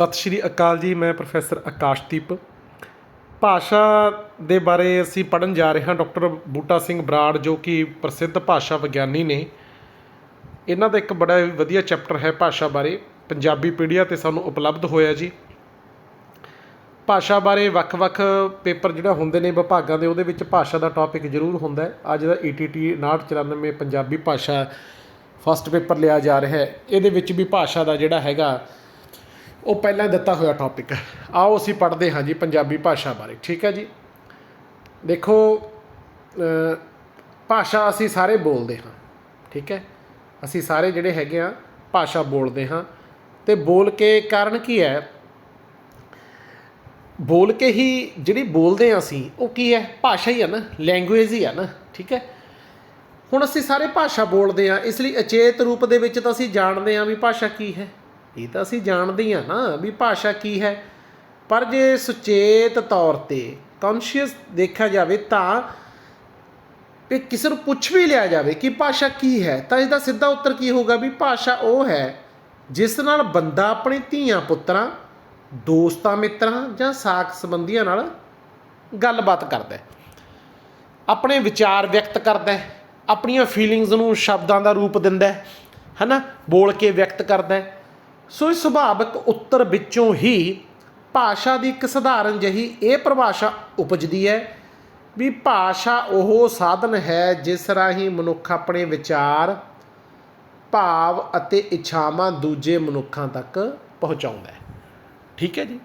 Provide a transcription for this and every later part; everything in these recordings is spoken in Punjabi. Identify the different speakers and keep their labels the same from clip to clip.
Speaker 1: ਸਤਿ ਸ਼੍ਰੀ ਅਕਾਲ ਜੀ, ਮੈਂ ਪ੍ਰੋਫੈਸਰ ਆਕਾਸ਼ਦੀਪ। ਭਾਸ਼ਾ ਦੇ ਬਾਰੇ ਅਸੀਂ ਪੜਨ ਜਾ ਰਹੇ ਹਾਂ ਡਾਕਟਰ ਬੂਟਾ ਸਿੰਘ ਬਰਾੜ, ਜੋ ਕਿ ਪ੍ਰਸਿੱਧ ਭਾਸ਼ਾ ਵਿਗਿਆਨੀ ਨੇ। ਇਹਨਾਂ ਦਾ ਇੱਕ ਬੜਾ ਵਧੀਆ ਚੈਪਟਰ ਹੈ ਭਾਸ਼ਾ ਬਾਰੇ। ਪੰਜਾਬੀ ਪੀਡੀਆ ਤੇ ਸਾਨੂੰ ਉਪਲਬਧ ਹੋਇਆ ਜੀ। ਭਾਸ਼ਾ ਬਾਰੇ ਵੱਖ-ਵੱਖ ਪੇਪਰ ਜਿਹੜਾ ਹੁੰਦੇ ਨੇ ਵਿਭਾਗਾਂ ਦੇ, ਉਹਦੇ ਵਿੱਚ ਭਾਸ਼ਾ ਦਾ ਟੌਪਿਕ ਜ਼ਰੂਰ ਹੁੰਦਾ ਹੈ। ਅੱਜ ਦਾ ETT 5994 ਪੰਜਾਬੀ ਭਾਸ਼ਾ ਫਸਟ ਪੇਪਰ ਲਿਆ ਜਾ ਰਿਹਾ ਹੈ। ਇਹਦੇ ਵਿੱਚ ਵੀ ਭਾਸ਼ਾ ਦਾ ਜਿਹੜਾ ਹੈਗਾ ਉਹ ਪਹਿਲਾਂ ਦਿੱਤਾ ਹੋਇਆ ਟੌਪਿਕ ਆਓ ਅਸੀਂ ਪੜ੍ਹਦੇ ਹਾਂ ਜੀ ਪੰਜਾਬੀ ਭਾਸ਼ਾ ਬਾਰੇ, ਠੀਕ ਹੈ ਜੀ? ਦੇਖੋ ਭਾਸ਼ਾ ਅਸੀਂ ਸਾਰੇ ਬੋਲਦੇ ਹਾਂ, ਠੀਕ ਹੈ? ਅਸੀਂ ਸਾਰੇ ਜਿਹੜੇ ਹੈਗੇ ਆ ਭਾਸ਼ਾ ਬੋਲਦੇ ਹਾਂ। ਤੇ ਬੋਲ ਕੇ ਕਾਰਨ ਕੀ ਹੈ? ਬੋਲ ਕੇ ਹੀ ਜਿਹੜੀ ਬੋਲਦੇ ਹਾਂ ਅਸੀਂ, ਉਹ ਕੀ ਹੈ? ਭਾਸ਼ਾ ਹੀ ਹੈ ਨਾ ਲੈਂਗੁਏਜ ਹੀ ਹੈ ਨਾ, ਠੀਕ ਹੈ? ਹੁਣ ਅਸੀਂ ਸਾਰੇ ਭਾਸ਼ਾ ਬੋਲਦੇ ਹਾਂ, ਇਸ ਲਈ ਅਚੇਤ ਰੂਪ ਦੇ ਵਿੱਚ ਤਾਂ ਅਸੀਂ ਜਾਣਦੇ ਹਾਂ ਵੀ ਭਾਸ਼ਾ ਕੀ ਹੈ। ਇਹ ਤਾਂ ਅਸੀਂ ਜਾਣਦੇ ਹਾਂ ਨਾ ਵੀ ਭਾਸ਼ਾ ਕੀ ਹੈ। ਪਰ ਜੇ ਸੁਚੇਤ ਤੌਰ ਤੇ ਕੌਨਸ਼ੀਅਸ ਦੇਖਿਆ ਜਾਵੇ ਤਾਂ ਵੀ ਕਿਸੇ ਨੂੰ ਪੁੱਛ ਵੀ ਲਿਆ ਜਾਵੇ ਕਿ ਭਾਸ਼ਾ ਕੀ ਹੈ, ਤਾਂ ਇਹਦਾ ਸਿੱਧਾ ਉੱਤਰ ਕੀ ਹੋਊਗਾ ਵੀ ਭਾਸ਼ਾ ਉਹ ਹੈ ਜਿਸ ਨਾਲ ਬੰਦਾ ਆਪਣੇ ਧੀਆਂ ਪੁੱਤਰਾਂ, ਦੋਸਤਾਂ ਮਿੱਤਰਾਂ ਜਾਂ ਸਾਕ ਸੰਬੰਧੀਆਂ ਨਾਲ ਗੱਲਬਾਤ ਕਰਦਾ ਹੈ। ਆਪਣੇ ਵਿਚਾਰ ਵਿਅਕਤ ਕਰਦਾ ਹੈ, ਆਪਣੀਆਂ ਫੀਲਿੰਗਸ ਨੂੰ ਸ਼ਬਦਾਂ ਦਾ ਰੂਪ ਦਿੰਦਾ ਹੈ, ਹਨਾ? ਬੋਲ ਕੇ ਵਿਅਕਤ ਕਰਦਾ ਹੈ। ਸੋ ਇਸ ਸੁਭਾਵਿਕ ਉੱਤਰ ਵਿੱਚੋਂ ਹੀ ਭਾਸ਼ਾ ਦੀ ਇੱਕ ਸਧਾਰਨ ਜਹੀ ਇਹ ਪਰਿਭਾਸ਼ਾ ਉਪਜਦੀ ਹੈ ਵੀ ਭਾਸ਼ਾ ਉਹ ਸਾਧਨ ਹੈ ਜਿਸ ਰਾਹੀਂ ਮਨੁੱਖ ਆਪਣੇ ਵਿਚਾਰ, ਭਾਵ ਅਤੇ ਇੱਛਾਵਾਂ ਦੂਜੇ ਮਨੁੱਖਾਂ ਤੱਕ ਪਹੁੰਚਾਉਂਦਾ ਹੈ। ਠੀਕ ਹੈ ਜੀ?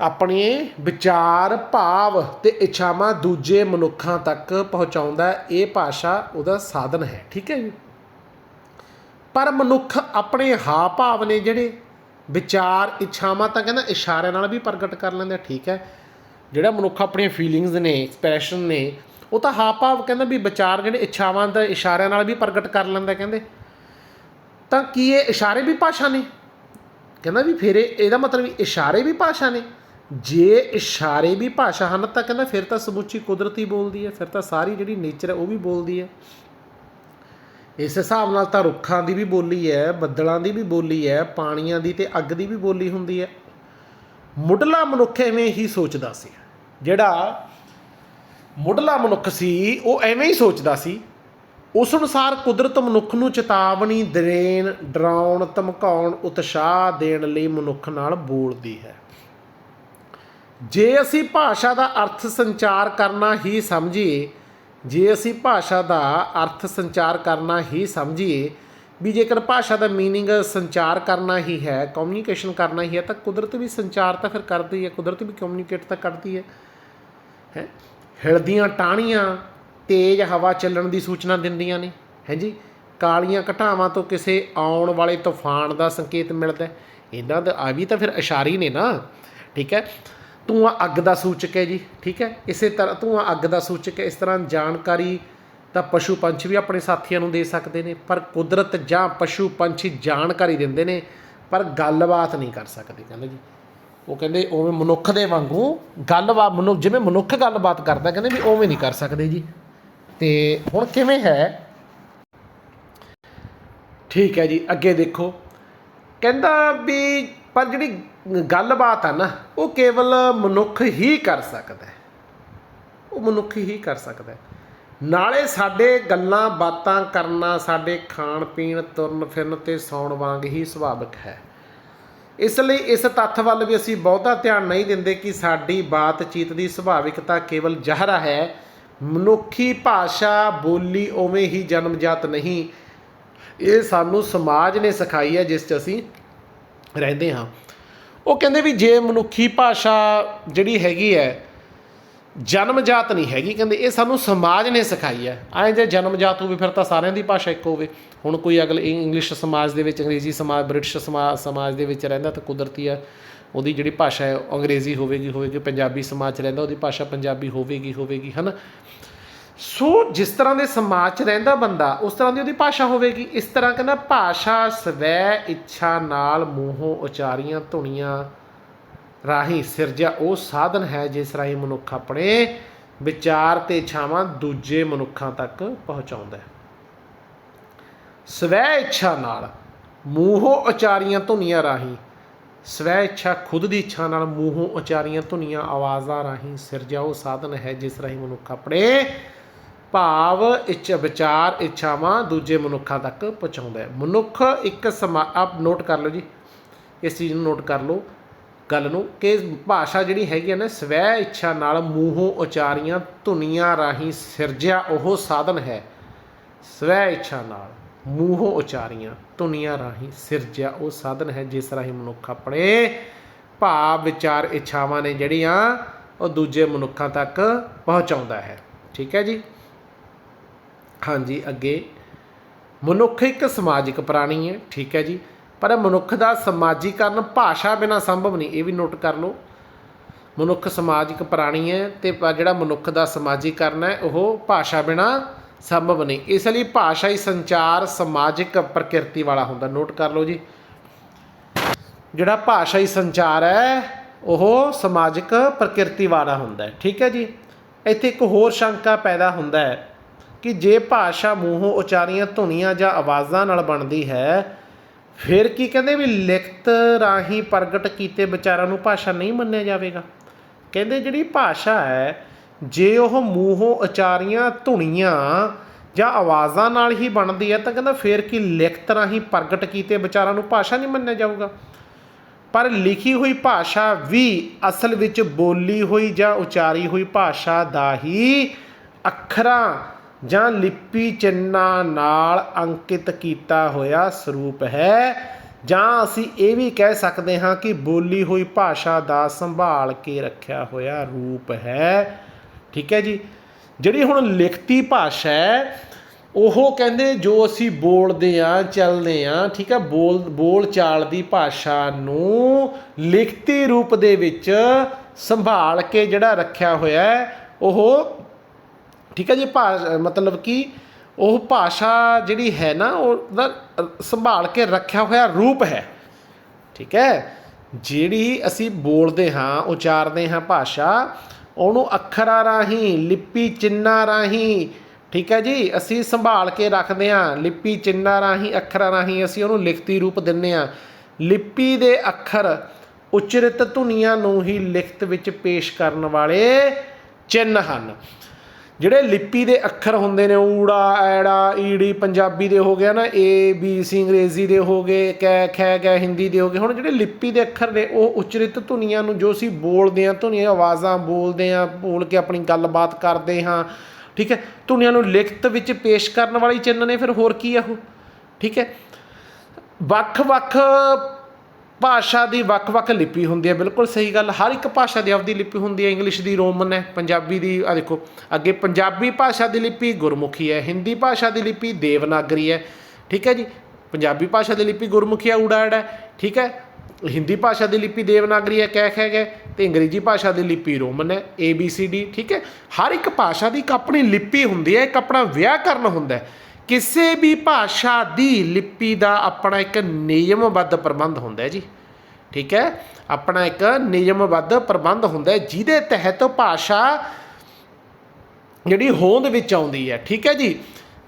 Speaker 1: ਆਪਣੇ ਵਿਚਾਰ, ਭਾਵ ਤੇ ਇੱਛਾਵਾਂ ਦੂਜੇ ਮਨੁੱਖਾਂ ਤੱਕ ਪਹੁੰਚਾਉਂਦਾ ਇਹ ਭਾਸ਼ਾ ਉਹਦਾ ਸਾਧਨ ਹੈ। ਠੀਕ ਹੈ ਜੀ? ਪਰ ਮਨੁੱਖ ਆਪਣੇ ਹਾਵ ਭਾਵ ਨੇ ਜਿਹੜੇ ਵਿਚਾਰ, ਇੱਛਾਵਾਂ ਤਾਂ ਕਹਿੰਦਾ ਇਸ਼ਾਰਿਆਂ ਨਾਲ ਵੀ ਪ੍ਰਗਟ ਕਰ ਲੈਂਦਾ ਠੀਕ ਹੈ। ਜਿਹੜਾ ਮਨੁੱਖ ਆਪਣੀਆਂ ਫੀਲਿੰਗਸ ਨੇ ਐਕਸਪ੍ਰੈਸ਼ਨ ਨੇ, ਉਹ ਤਾਂ ਹਾ ਭਾਵ ਕਹਿੰਦਾ ਵੀ ਵਿਚਾਰ ਜਿਹੜੇ ਇੱਛਾਵਾਂ ਦਾ ਇਸ਼ਾਰਿਆਂ ਨਾਲ ਵੀ ਪ੍ਰਗਟ ਕਰ ਲੈਂਦਾ ਕਹਿੰਦੇ। ਤਾਂ ਕੀ ਇਹ ਇਸ਼ਾਰੇ ਵੀ ਭਾਸ਼ਾ ਨੇ? ਕਹਿੰਦਾ ਵੀ ਫਿਰ ਇਹ- ਇਹਦਾ ਮਤਲਬ ਇਸ਼ਾਰੇ ਵੀ ਭਾਸ਼ਾ ਨੇ। ਜੇ ਇਸ਼ਾਰੇ ਵੀ ਭਾਸ਼ਾ ਹਨ ਤਾਂ ਕਹਿੰਦਾ ਫਿਰ ਤਾਂ ਸਮੁੱਚੀ ਕੁਦਰਤੀ ਬੋਲਦੀ ਹੈ, ਫਿਰ ਤਾਂ ਸਾਰੀ ਜਿਹੜੀ ਨੇਚਰ ਹੈ ਉਹ ਵੀ ਬੋਲਦੀ ਹੈ। ਇਸ ਹਿਸਾਬ ਨਾਲ ਤਾਂ ਰੁੱਖਾਂ ਦੀ ਵੀ ਬੋਲੀ ਹੈ, ਬੱਦਲਾਂ ਦੀ ਵੀ ਬੋਲੀ ਹੈ, ਪਾਣੀਆਂ ਦੀ ਤੇ ਅੱਗ ਦੀ ਵੀ ਬੋਲੀ ਹੁੰਦੀ ਹੈ। ਮੁੱਢਲਾ ਮਨੁੱਖ ਐਵੇਂ ਹੀ ਸੋਚਦਾ ਸੀ, ਜਿਹੜਾ ਮੁੱਢਲਾ ਮਨੁੱਖ ਸੀ, ਉਹ ਐਵੇਂ ਹੀ ਸੋਚਦਾ ਸੀ, ਉਸ ਅਨੁਸਾਰ ਕੁਦਰਤ ਮਨੁੱਖ ਨੂੰ ਚੇਤਾਵਨੀ ਦੇਣ, ਡਰਾਉਣ, ਧਮਕਾਉਣ, ਉਤਸ਼ਾਹ ਦੇਣ ਲਈ ਮਨੁੱਖ ਨਾਲ ਬੋਲਦੀ ਹੈ। ਜੇ ਅਸੀਂ ਭਾਸ਼ਾ ਦਾ ਅਰਥ ਸੰਚਾਰ ਕਰਨਾ ਹੀ ਸਮਝੀਏ ਜੇ ਅਸੀਂ ਭਾਸ਼ਾ ਦਾ ਅਰਥ ਸੰਚਾਰ ਕਰਨਾ ਹੀ ਸਮਝੀਏ ਵੀ ਜੇਕਰ ਭਾਸ਼ਾ ਦਾ मीनिंग ਸੰਚਾਰ ਕਰਨਾ ਹੀ ਹੈ ਕਮਿਊਨੀਕੇਸ਼ਨ ਕਰਨਾ ਹੀ ਹੈ ਤਾਂ ਕੁਦਰਤ ਵੀ ਸੰਚਾਰ ਤਾਂ ਫਿਰ ਕਰਦੀ ਹੈ ਕੁਦਰਤ ਵੀ ਕਮਿਊਨੀਕੇਟ ਤਾਂ ਕਰਦੀ ਹੈ ਹੈ ਹਿਲਦੀਆਂ ਟਾਹਣੀਆਂ ਤੇਜ਼ ਹਵਾ ਚੱਲਣ ਦੀ ਸੂਚਨਾ ਦਿੰਦੀਆਂ ਨੇ ਹੈ ਜੀ ਕਾਲੀਆਂ ਘਟਾਵਾਂ ਤੋਂ ਕਿਸੇ ਆਉਣ ਵਾਲੇ ਤੂਫਾਨ ਦਾ ਸੰਕੇਤ ਮਿਲਦਾ ਹੈ ਇਹਨਾਂ ਦਾ ਆ ਵੀ ਤਾਂ ਫਿਰ ਇਸ਼ਾਰੇ ਹੀ ਨੇ ਨਾ ਠੀਕ ਹੈ ਧੂਆਂ ਅੱਗ ਦਾ ਸੂਚਕ ਹੈ ਜੀ, ਠੀਕ ਹੈ? ਇਸੇ ਤਰ੍ਹਾਂ ਧੂਆਂ ਅੱਗ ਦਾ ਸੂਚਕ ਹੈ, ਇਸ ਤਰ੍ਹਾਂ ਜਾਣਕਾਰੀ ਤਾਂ ਪਸ਼ੂ ਪੰਛੀ ਵੀ ਆਪਣੇ ਸਾਥੀਆਂ ਨੂੰ ਦੇ ਸਕਦੇ ਨੇ, ਪਰ ਕੁਦਰਤ ਜਾਂ ਪਸ਼ੂ ਪੰਛੀ ਜਾਣਕਾਰੀ ਦਿੰਦੇ ਨੇ, ਪਰ ਗੱਲਬਾਤ ਨਹੀਂ ਕਰ ਸਕਦੇ, ਕਹਿੰਦੇ ਜੀ। ਉਹ ਕਹਿੰਦੇ ਉਵੇਂ ਮਨੁੱਖ ਦੇ ਵਾਂਗੂ ਗੱਲਬਾਤ ਮਨੁੱਖ ਜਿਵੇਂ ਮਨੁੱਖ ਗੱਲਬਾਤ ਕਰਦਾ, ਕਹਿੰਦੇ ਵੀ ਉਵੇਂ ਨਹੀਂ ਕਰ ਸਕਦੇ ਜੀ। ਤੇ ਹੁਣ ਕਿਵੇਂ ਹੈ? ਠੀਕ ਹੈ ਜੀ, ਅੱਗੇ ਦੇਖੋ। ਕਹਿੰਦਾ ਵੀ ਪਰ ਜਿਹੜੀ ਗੱਲਬਾਤ ਆ ਨਾ, ਉਹ ਕੇਵਲ ਮਨੁੱਖ ਹੀ ਕਰ ਸਕਦਾ ਹੈ। ਉਹ ਮਨੁੱਖ ਹੀ ਕਰ ਸਕਦਾ ਹੈ। ਨਾਲੇ ਸਾਡੇ ਗੱਲਾਂ ਬਾਤਾਂ ਕਰਨਾ, ਸਾਡੇ ਖਾਣ ਪੀਣ, ਤੁਰਨ ਫਿਰਨ ਤੇ ਸੌਣ ਵਾਂਗ ਹੀ ਸੁਭਾਵਿਕ ਹੈ। ਇਸ ਲਈ ਇਸ ਤੱਥ ਵੱਲ ਵੀ ਅਸੀਂ ਬਹੁਤਾ ਧਿਆਨ ਨਹੀਂ ਦਿੰਦੇ ਕਿ ਸਾਡੀ ਬਾਤਚੀਤ ਦੀ ਸੁਭਾਵਿਕਤਾ ਕੇਵਲ ਜ਼ਾਹਰਾ ਹੈ। ਮਨੁੱਖੀ ਭਾਸ਼ਾ, ਬੋਲੀ ਉਵੇਂ ਹੀ ਜਨਮਜਾਤ ਨਹੀਂ। ਇਹ ਸਾਨੂੰ ਸਮਾਜ ਨੇ ਸਿਖਾਈ ਹੈ, ਜਿਸ 'ਚ ਅਸੀਂ ਰਹਿੰਦੇ ਹਾਂ। ਉਹ ਕਹਿੰਦੇ ਵੀ ਜੇ ਮਨੁੱਖੀ ਭਾਸ਼ਾ ਜਿਹੜੀ ਹੈਗੀ ਹੈ, ਜਨਮਜਾਤ ਨਹੀਂ ਹੈਗੀ, ਕਹਿੰਦੇ ਇਹ ਸਾਨੂੰ ਸਮਾਜ ਨੇ ਸਿਖਾਈ ਹੈ। ਐਂ ਜੇ ਜਨਮਜਾਤ ਹੋਵੇ ਫਿਰ ਤਾਂ ਸਾਰਿਆਂ ਦੀ ਭਾਸ਼ਾ ਇੱਕ ਹੋਵੇ। ਹੁਣ ਕੋਈ ਅਗਲ ਇੰਗਲਿਸ਼ ਸਮਾਜ ਦੇ ਵਿੱਚ, ਅੰਗਰੇਜ਼ੀ ਸਮਾਜ, ਬ੍ਰਿਟਿਸ਼ ਸਮਾਜ ਸਮਾਜ ਦੇ ਵਿੱਚ ਰਹਿੰਦਾ ਤਾਂ ਕੁਦਰਤੀ ਆ ਉਹਦੀ ਜਿਹੜੀ ਭਾਸ਼ਾ ਹੈ ਅੰਗਰੇਜ਼ੀ ਹੋਵੇਗੀ ਹੋਵੇਗੀ, ਪੰਜਾਬੀ ਸਮਾਜ 'ਚ ਰਹਿੰਦਾ, ਉਹਦੀ ਭਾਸ਼ਾ ਪੰਜਾਬੀ ਹੋਵੇਗੀ ਹੋਵੇਗੀ, ਹਨਾ? ਸੋ ਜਿਸ ਤਰ੍ਹਾਂ ਦੇ ਸਮਾਜ 'ਚ ਰਹਿੰਦਾ ਬੰਦਾ, ਉਸ ਤਰ੍ਹਾਂ ਦੀ ਉਹਦੀ ਭਾਸ਼ਾ ਹੋਵੇਗੀ। ਇਸ ਤਰ੍ਹਾਂ ਕਹਿੰਦਾ, ਭਾਸ਼ਾ ਸਵੈ ਇੱਛਾ ਨਾਲ ਮੂੰਹੋਂ ਉਚਾਰੀਆਂ ਧੁਨੀਆਂ ਰਾਹੀਂ ਸਿਰਜਿਆ, ਉਹ ਸਾਧਨ ਹੈ ਜਿਸ ਰਾਹੀਂ ਮਨੁੱਖ ਆਪਣੇ ਵਿਚਾਰ ਤੇ ਇੱਛਾਵਾਂ ਦੂਜੇ ਮਨੁੱਖਾਂ ਤੱਕ ਪਹੁੰਚਾਉਂਦਾ ਹੈ। ਸਵੈ ਇੱਛਾ ਨਾਲ ਮੂੰਹੋਂ ਉਚਾਰੀਆਂ ਧੁਨੀਆਂ ਰਾਹੀਂ, ਸਵੈ ਇੱਛਾ ਖੁਦ ਦੀ ਇੱਛਾ ਨਾਲ ਮੂੰਹੋਂ ਉਚਾਰੀਆਂ ਧੁਨੀਆਂ ਆਵਾਜ਼ਾਂ ਰਾਹੀਂ ਸਿਰਜਿਆ, ਉਹ ਸਾਧਨ ਹੈ ਜਿਸ ਰਾਹੀਂ ਮਨੁੱਖ ਆਪਣੇ ਭਾਵ, ਇੱਛ, ਵਿਚਾਰ, ਇੱਛਾਵਾਂ ਦੂਜੇ ਮਨੁੱਖਾਂ ਤੱਕ ਪਹੁੰਚਾਉਂਦਾ ਹੈ। ਮਨੁੱਖ ਇੱਕ ਸਮਾ ਆਪ ਨੋਟ ਕਰ ਲਓ ਜੀ। ਇਸ ਚੀਜ਼ ਨੂੰ ਨੋਟ ਕਰ ਲਓ। ਗੱਲ ਨੂੰ ਕਿ ਭਾਸ਼ਾ ਜਿਹੜੀ ਹੈਗੀ ਹੈ ਨਾ, ਸਵੈ ਇੱਛਾ ਨਾਲ ਮੂੰਹੋਂ ਉਚਾਰੀਆਂ, ਧੁਨੀਆਂ ਰਾਹੀਂ ਸਿਰਜਿਆ ਉਹ ਸਾਧਨ ਹੈ। ਸਵੈ ਇੱਛਾ ਨਾਲ ਮੂੰਹੋਂ ਉਚਾਰੀਆਂ, ਧੁਨੀਆਂ ਰਾਹੀਂ ਸਿਰਜਿਆ ਉਹ ਸਾਧਨ ਹੈ, ਜਿਸ ਰਾਹੀਂ ਮਨੁੱਖ ਆਪਣੇ ਭਾਵ, ਵਿਚਾਰ, ਇੱਛਾਵਾਂ ਨੇ ਜਿਹੜੀਆਂ ਉਹ ਦੂਜੇ ਮਨੁੱਖਾਂ ਤੱਕ ਪਹੁੰਚਾਉਂਦਾ ਹੈ। ਠੀਕ ਹੈ ਜੀ? ਹਾਂਜੀ, ਅੱਗੇ। ਮਨੁੱਖ ਇੱਕ ਸਮਾਜਿਕ ਪ੍ਰਾਣੀ ਹੈ, ਠੀਕ ਹੈ ਜੀ। ਪਰ ਮਨੁੱਖ ਦਾ ਸਮਾਜੀਕਰਨ ਭਾਸ਼ਾ ਬਿਨਾ ਸੰਭਵ ਨਹੀਂ, ਇਹ ਵੀ ਨੋਟ ਕਰ ਲਓ। ਮਨੁੱਖ ਸਮਾਜਿਕ ਪ੍ਰਾਣੀ ਹੈ ਤੇ ਪ- ਜਿਹੜਾ ਮਨੁੱਖ ਦਾ ਸਮਾਜੀਕਰਨ ਹੈ, ਉਹ ਭਾਸ਼ਾ ਬਿਨਾ ਸੰਭਵ ਨਹੀਂ। ਇਸ ਲਈ ਭਾਸ਼ਾਈ ਸੰਚਾਰ ਸਮਾਜਿਕ ਪ੍ਰਕਿਰਤੀ ਵਾਲਾ ਹੁੰਦਾ। ਨੋਟ ਕਰ ਲਓ ਜੀ। ਜਿਹੜਾ ਭਾਸ਼ਾਈ ਸੰਚਾਰ ਹੈ, ਉਹ ਸਮਾਜਿਕ ਪ੍ਰਕਿਰਤੀ ਵਾਲਾ ਹੁੰਦਾ ਹੈ, ਠੀਕ ਹੈ ਜੀ। ਇੱਥੇ ਇੱਕ ਹੋਰ ਸ਼ੰਕਾ ਪੈਦਾ ਹੁੰਦਾ ਹੈ। ਕਿ ਜੇ ਭਾਸ਼ਾ ਮੂੰਹੋਂ ਉਚਾਰੀਆਂ ਧੁਨੀਆਂ ਜਾਂ ਆਵਾਜ਼ਾਂ ਨਾਲ ਬਣਦੀ ਹੈ, ਫਿਰ ਕੀ ਕਹਿੰਦੇ ਵੀ ਲਿਖਤ ਰਾਹੀਂ ਪ੍ਰਗਟ ਕੀਤੇ ਵਿਚਾਰਾਂ ਨੂੰ ਭਾਸ਼ਾ ਨਹੀਂ ਮੰਨਿਆ ਜਾਵੇਗਾ? ਕਹਿੰਦੇ ਜਿਹੜੀ ਭਾਸ਼ਾ ਹੈ, ਜੇ ਉਹ ਮੂੰਹੋਂ ਉਚਾਰੀਆਂ ਧੁਨੀਆਂ ਜਾਂ ਆਵਾਜ਼ਾਂ ਨਾਲ ਹੀ ਬਣਦੀ ਹੈ, ਤਾਂ ਕਹਿੰਦਾ ਫਿਰ ਕੀ ਲਿਖਤ ਰਾਹੀਂ ਪ੍ਰਗਟ ਕੀਤੇ ਵਿਚਾਰਾਂ ਨੂੰ ਭਾਸ਼ਾ ਨਹੀਂ ਮੰਨਿਆ ਜਾਊਗਾ? ਪਰ ਲਿਖੀ ਹੋਈ ਭਾਸ਼ਾ ਵੀ ਅਸਲ ਵਿੱਚ ਬੋਲੀ ਹੋਈ ਜਾਂ ਉਚਾਰੀ ਹੋਈ ਭਾਸ਼ਾ ਦਾ ਹੀ ਅੱਖਰਾਂ ਜਾਂ ਲਿਪੀ ਚਿੰਨ੍ਹਾਂ ਨਾਲ ਅੰਕਿਤ ਕੀਤਾ ਹੋਇਆ ਸਰੂਪ ਹੈ। ਜਾਂ ਅਸੀਂ ਇਹ ਵੀ ਕਹਿ ਸਕਦੇ ਹਾਂ ਕਿ ਬੋਲੀ ਹੋਈ ਭਾਸ਼ਾ ਦਾ ਸੰਭਾਲ ਕੇ ਰੱਖਿਆ ਹੋਇਆ ਰੂਪ ਹੈ। ਠੀਕ ਹੈ ਜੀ। ਜਿਹੜੀ ਹੁਣ ਲਿਖਤੀ ਭਾਸ਼ਾ ਹੈ, ਉਹ ਕਹਿੰਦੇ ਜੋ ਅਸੀਂ ਬੋਲਦੇ ਆ ਚੱਲਦੇ ਆ ਠੀਕ ਹੈ, ਬੋਲ ਬੋਲ ਚਾਲ ਦੀ ਭਾਸ਼ਾ ਨੂੰ ਲਿਖਤੀ ਰੂਪ ਦੇ ਵਿੱਚ ਸੰਭਾਲ ਕੇ ਜਿਹੜਾ ਰੱਖਿਆ ਹੋਇਆ ਉਹ ਠੀਕ ਹੈ ਜੀ, ਭਾਸ਼ਾ, ਮਤਲਬ ਕਿ ਉਹ ਭਾਸ਼ਾ ਜਿਹੜੀ ਹੈ ਨਾ, ਉਹਦਾ ਸੰਭਾਲ ਕੇ ਰੱਖਿਆ ਹੋਇਆ ਰੂਪ ਹੈ। ਠੀਕ ਹੈ? ਜਿਹੜੀ ਅਸੀਂ ਬੋਲਦੇ ਹਾਂ, ਉਚਾਰਦੇ ਹਾਂ ਭਾਸ਼ਾ, ਉਹਨੂੰ ਅੱਖਰਾਂ ਰਾਹੀਂ, ਲਿਪੀ ਚਿੰਨਾਂ ਰਾਹੀਂ, ਠੀਕ ਹੈ ਜੀ, ਅਸੀਂ ਸੰਭਾਲ ਕੇ ਰੱਖਦੇ ਹਾਂ। ਲਿਪੀ ਚਿੰਨਾਂ ਰਾਹੀਂ, ਅੱਖਰਾਂ ਰਾਹੀਂ ਅਸੀਂ ਉਹਨੂੰ ਲਿਖਤੀ ਰੂਪ ਦਿੰਨੇ ਆ ਲਿਪੀ ਦੇ ਅੱਖਰ ਉਚਰਿਤ ਧੁਨੀਆਂ ਨੂੰ ਹੀ ਲਿਖਤ ਵਿੱਚ ਪੇਸ਼ ਕਰਨ ਵਾਲੇ ਚਿੰਨ੍ਹ ਹਨ। ਜਿਹੜੇ ਲਿਪੀ ਦੇ ਅੱਖਰ ਹੁੰਦੇ ਨੇ, ਊੜਾ, ਐੜਾ, ਈੜੀ, ਪੰਜਾਬੀ ਦੇ ਹੋ ਗਿਆ ਨਾ ਏ, ਬੀ, ਸੀ, ਅੰਗਰੇਜ਼ੀ ਦੇ ਹੋ ਗਏ, ਕੈ, ਖੈ ਗੈ ਹਿੰਦੀ ਦੇ ਹੋ ਗਏ। ਹੁਣ ਜਿਹੜੇ ਲਿਪੀ ਦੇ ਅੱਖਰ ਨੇ, ਉਹ ਉਚਰਿਤ ਧੁਨੀਆਂ ਨੂੰ ਜੋ ਅਸੀਂ ਬੋਲਦੇ ਹਾਂ, ਧੁਨੀਆਂ ਆਵਾਜ਼ਾਂ ਬੋਲਦੇ ਹਾਂ, ਬੋਲ ਕੇ ਆਪਣੀ ਗੱਲਬਾਤ ਕਰਦੇ ਹਾਂ, ਠੀਕ ਹੈ, ਧੁਨੀਆਂ ਨੂੰ ਲਿਖਤ ਵਿੱਚ ਪੇਸ਼ ਕਰਨ ਵਾਲੀ ਚਿੰਨ੍ਹ ਨੇ, ਫਿਰ ਹੋਰ ਕੀ ਆ ਉਹ? ਠੀਕ ਹੈ, ਵੱਖ-ਵੱਖ ਭਾਸ਼ਾ ਦੀ ਵੱਖ-ਵੱਖ ਲਿਪੀ ਹੁੰਦੀ ਹੈ, ਬਿਲਕੁਲ ਸਹੀ ਗੱਲ, ਹਰ ਇੱਕ ਭਾਸ਼ਾ ਦੀ ਆਪਦੀ ਲਿਪੀ ਹੁੰਦੀ ਹੈ ਇੰਗਲਿਸ਼ ਦੀ ਰੋਮਨ ਹੈ, ਪੰਜਾਬੀ ਦੀ ਆ ਦੇਖੋ, ਅੱਗੇ ਪੰਜਾਬੀ ਭਾਸ਼ਾ ਦੀ ਲਿਪੀ ਗੁਰਮੁਖੀ ਹੈ, ਹਿੰਦੀ ਭਾਸ਼ਾ ਦੀ ਲਿਪੀ ਦੇਵਨਾਗਰੀ ਹੈ, ਠੀਕ ਹੈ ਜੀ, ਪੰਜਾਬੀ ਭਾਸ਼ਾ ਦੀ ਲਿਪੀ ਗੁਰਮੁਖੀ ਹੈ ਊੜਾ ਹੈ, ਠੀਕ ਹੈ, ਹਿੰਦੀ ਭਾਸ਼ਾ ਦੀ ਲਿਪੀ ਦੇਵਨਾਗਰੀ ਹੈ ਕਹਿ ਖੈ ਗਏ ਤੇ ਅੰਗਰੇਜ਼ੀ ਭਾਸ਼ਾ ਦੀ ਲਿਪੀ ਰੋਮਨ ਹੈ ਏ ਬੀ ਸੀ ਡੀ ਠੀਕ ਹੈ, ਹਰ ਇੱਕ ਭਾਸ਼ਾ ਦੀ ਇੱਕ ਆਪਣੀ ਲਿਪੀ ਹੁੰਦੀ ਹੈ, ਇੱਕ ਆਪਣਾ ਵਿਆਕਰਨ ਹੁੰਦਾ ਹੈ ਕਿਸੇ ਵੀ ਭਾਸ਼ਾ ਦੀ ਲਿਪੀ ਦਾ ਆਪਣਾ ਇੱਕ ਨਿਯਮਬੱਧ ਪ੍ਰਬੰਧ ਹੁੰਦਾ ਹੈ ਜੀ। ਠੀਕ ਹੈ? ਆਪਣਾ ਇੱਕ ਨਿਯਮਬੱਧ ਪ੍ਰਬੰਧ ਹੁੰਦਾ ਹੈ, ਜਿਹਦੇ ਤਹਿਤ ਭਾਸ਼ਾ ਜਿਹੜੀ ਹੋਂਦ ਵਿੱਚ ਆਉਂਦੀ ਹੈ। ਠੀਕ ਹੈ ਜੀ?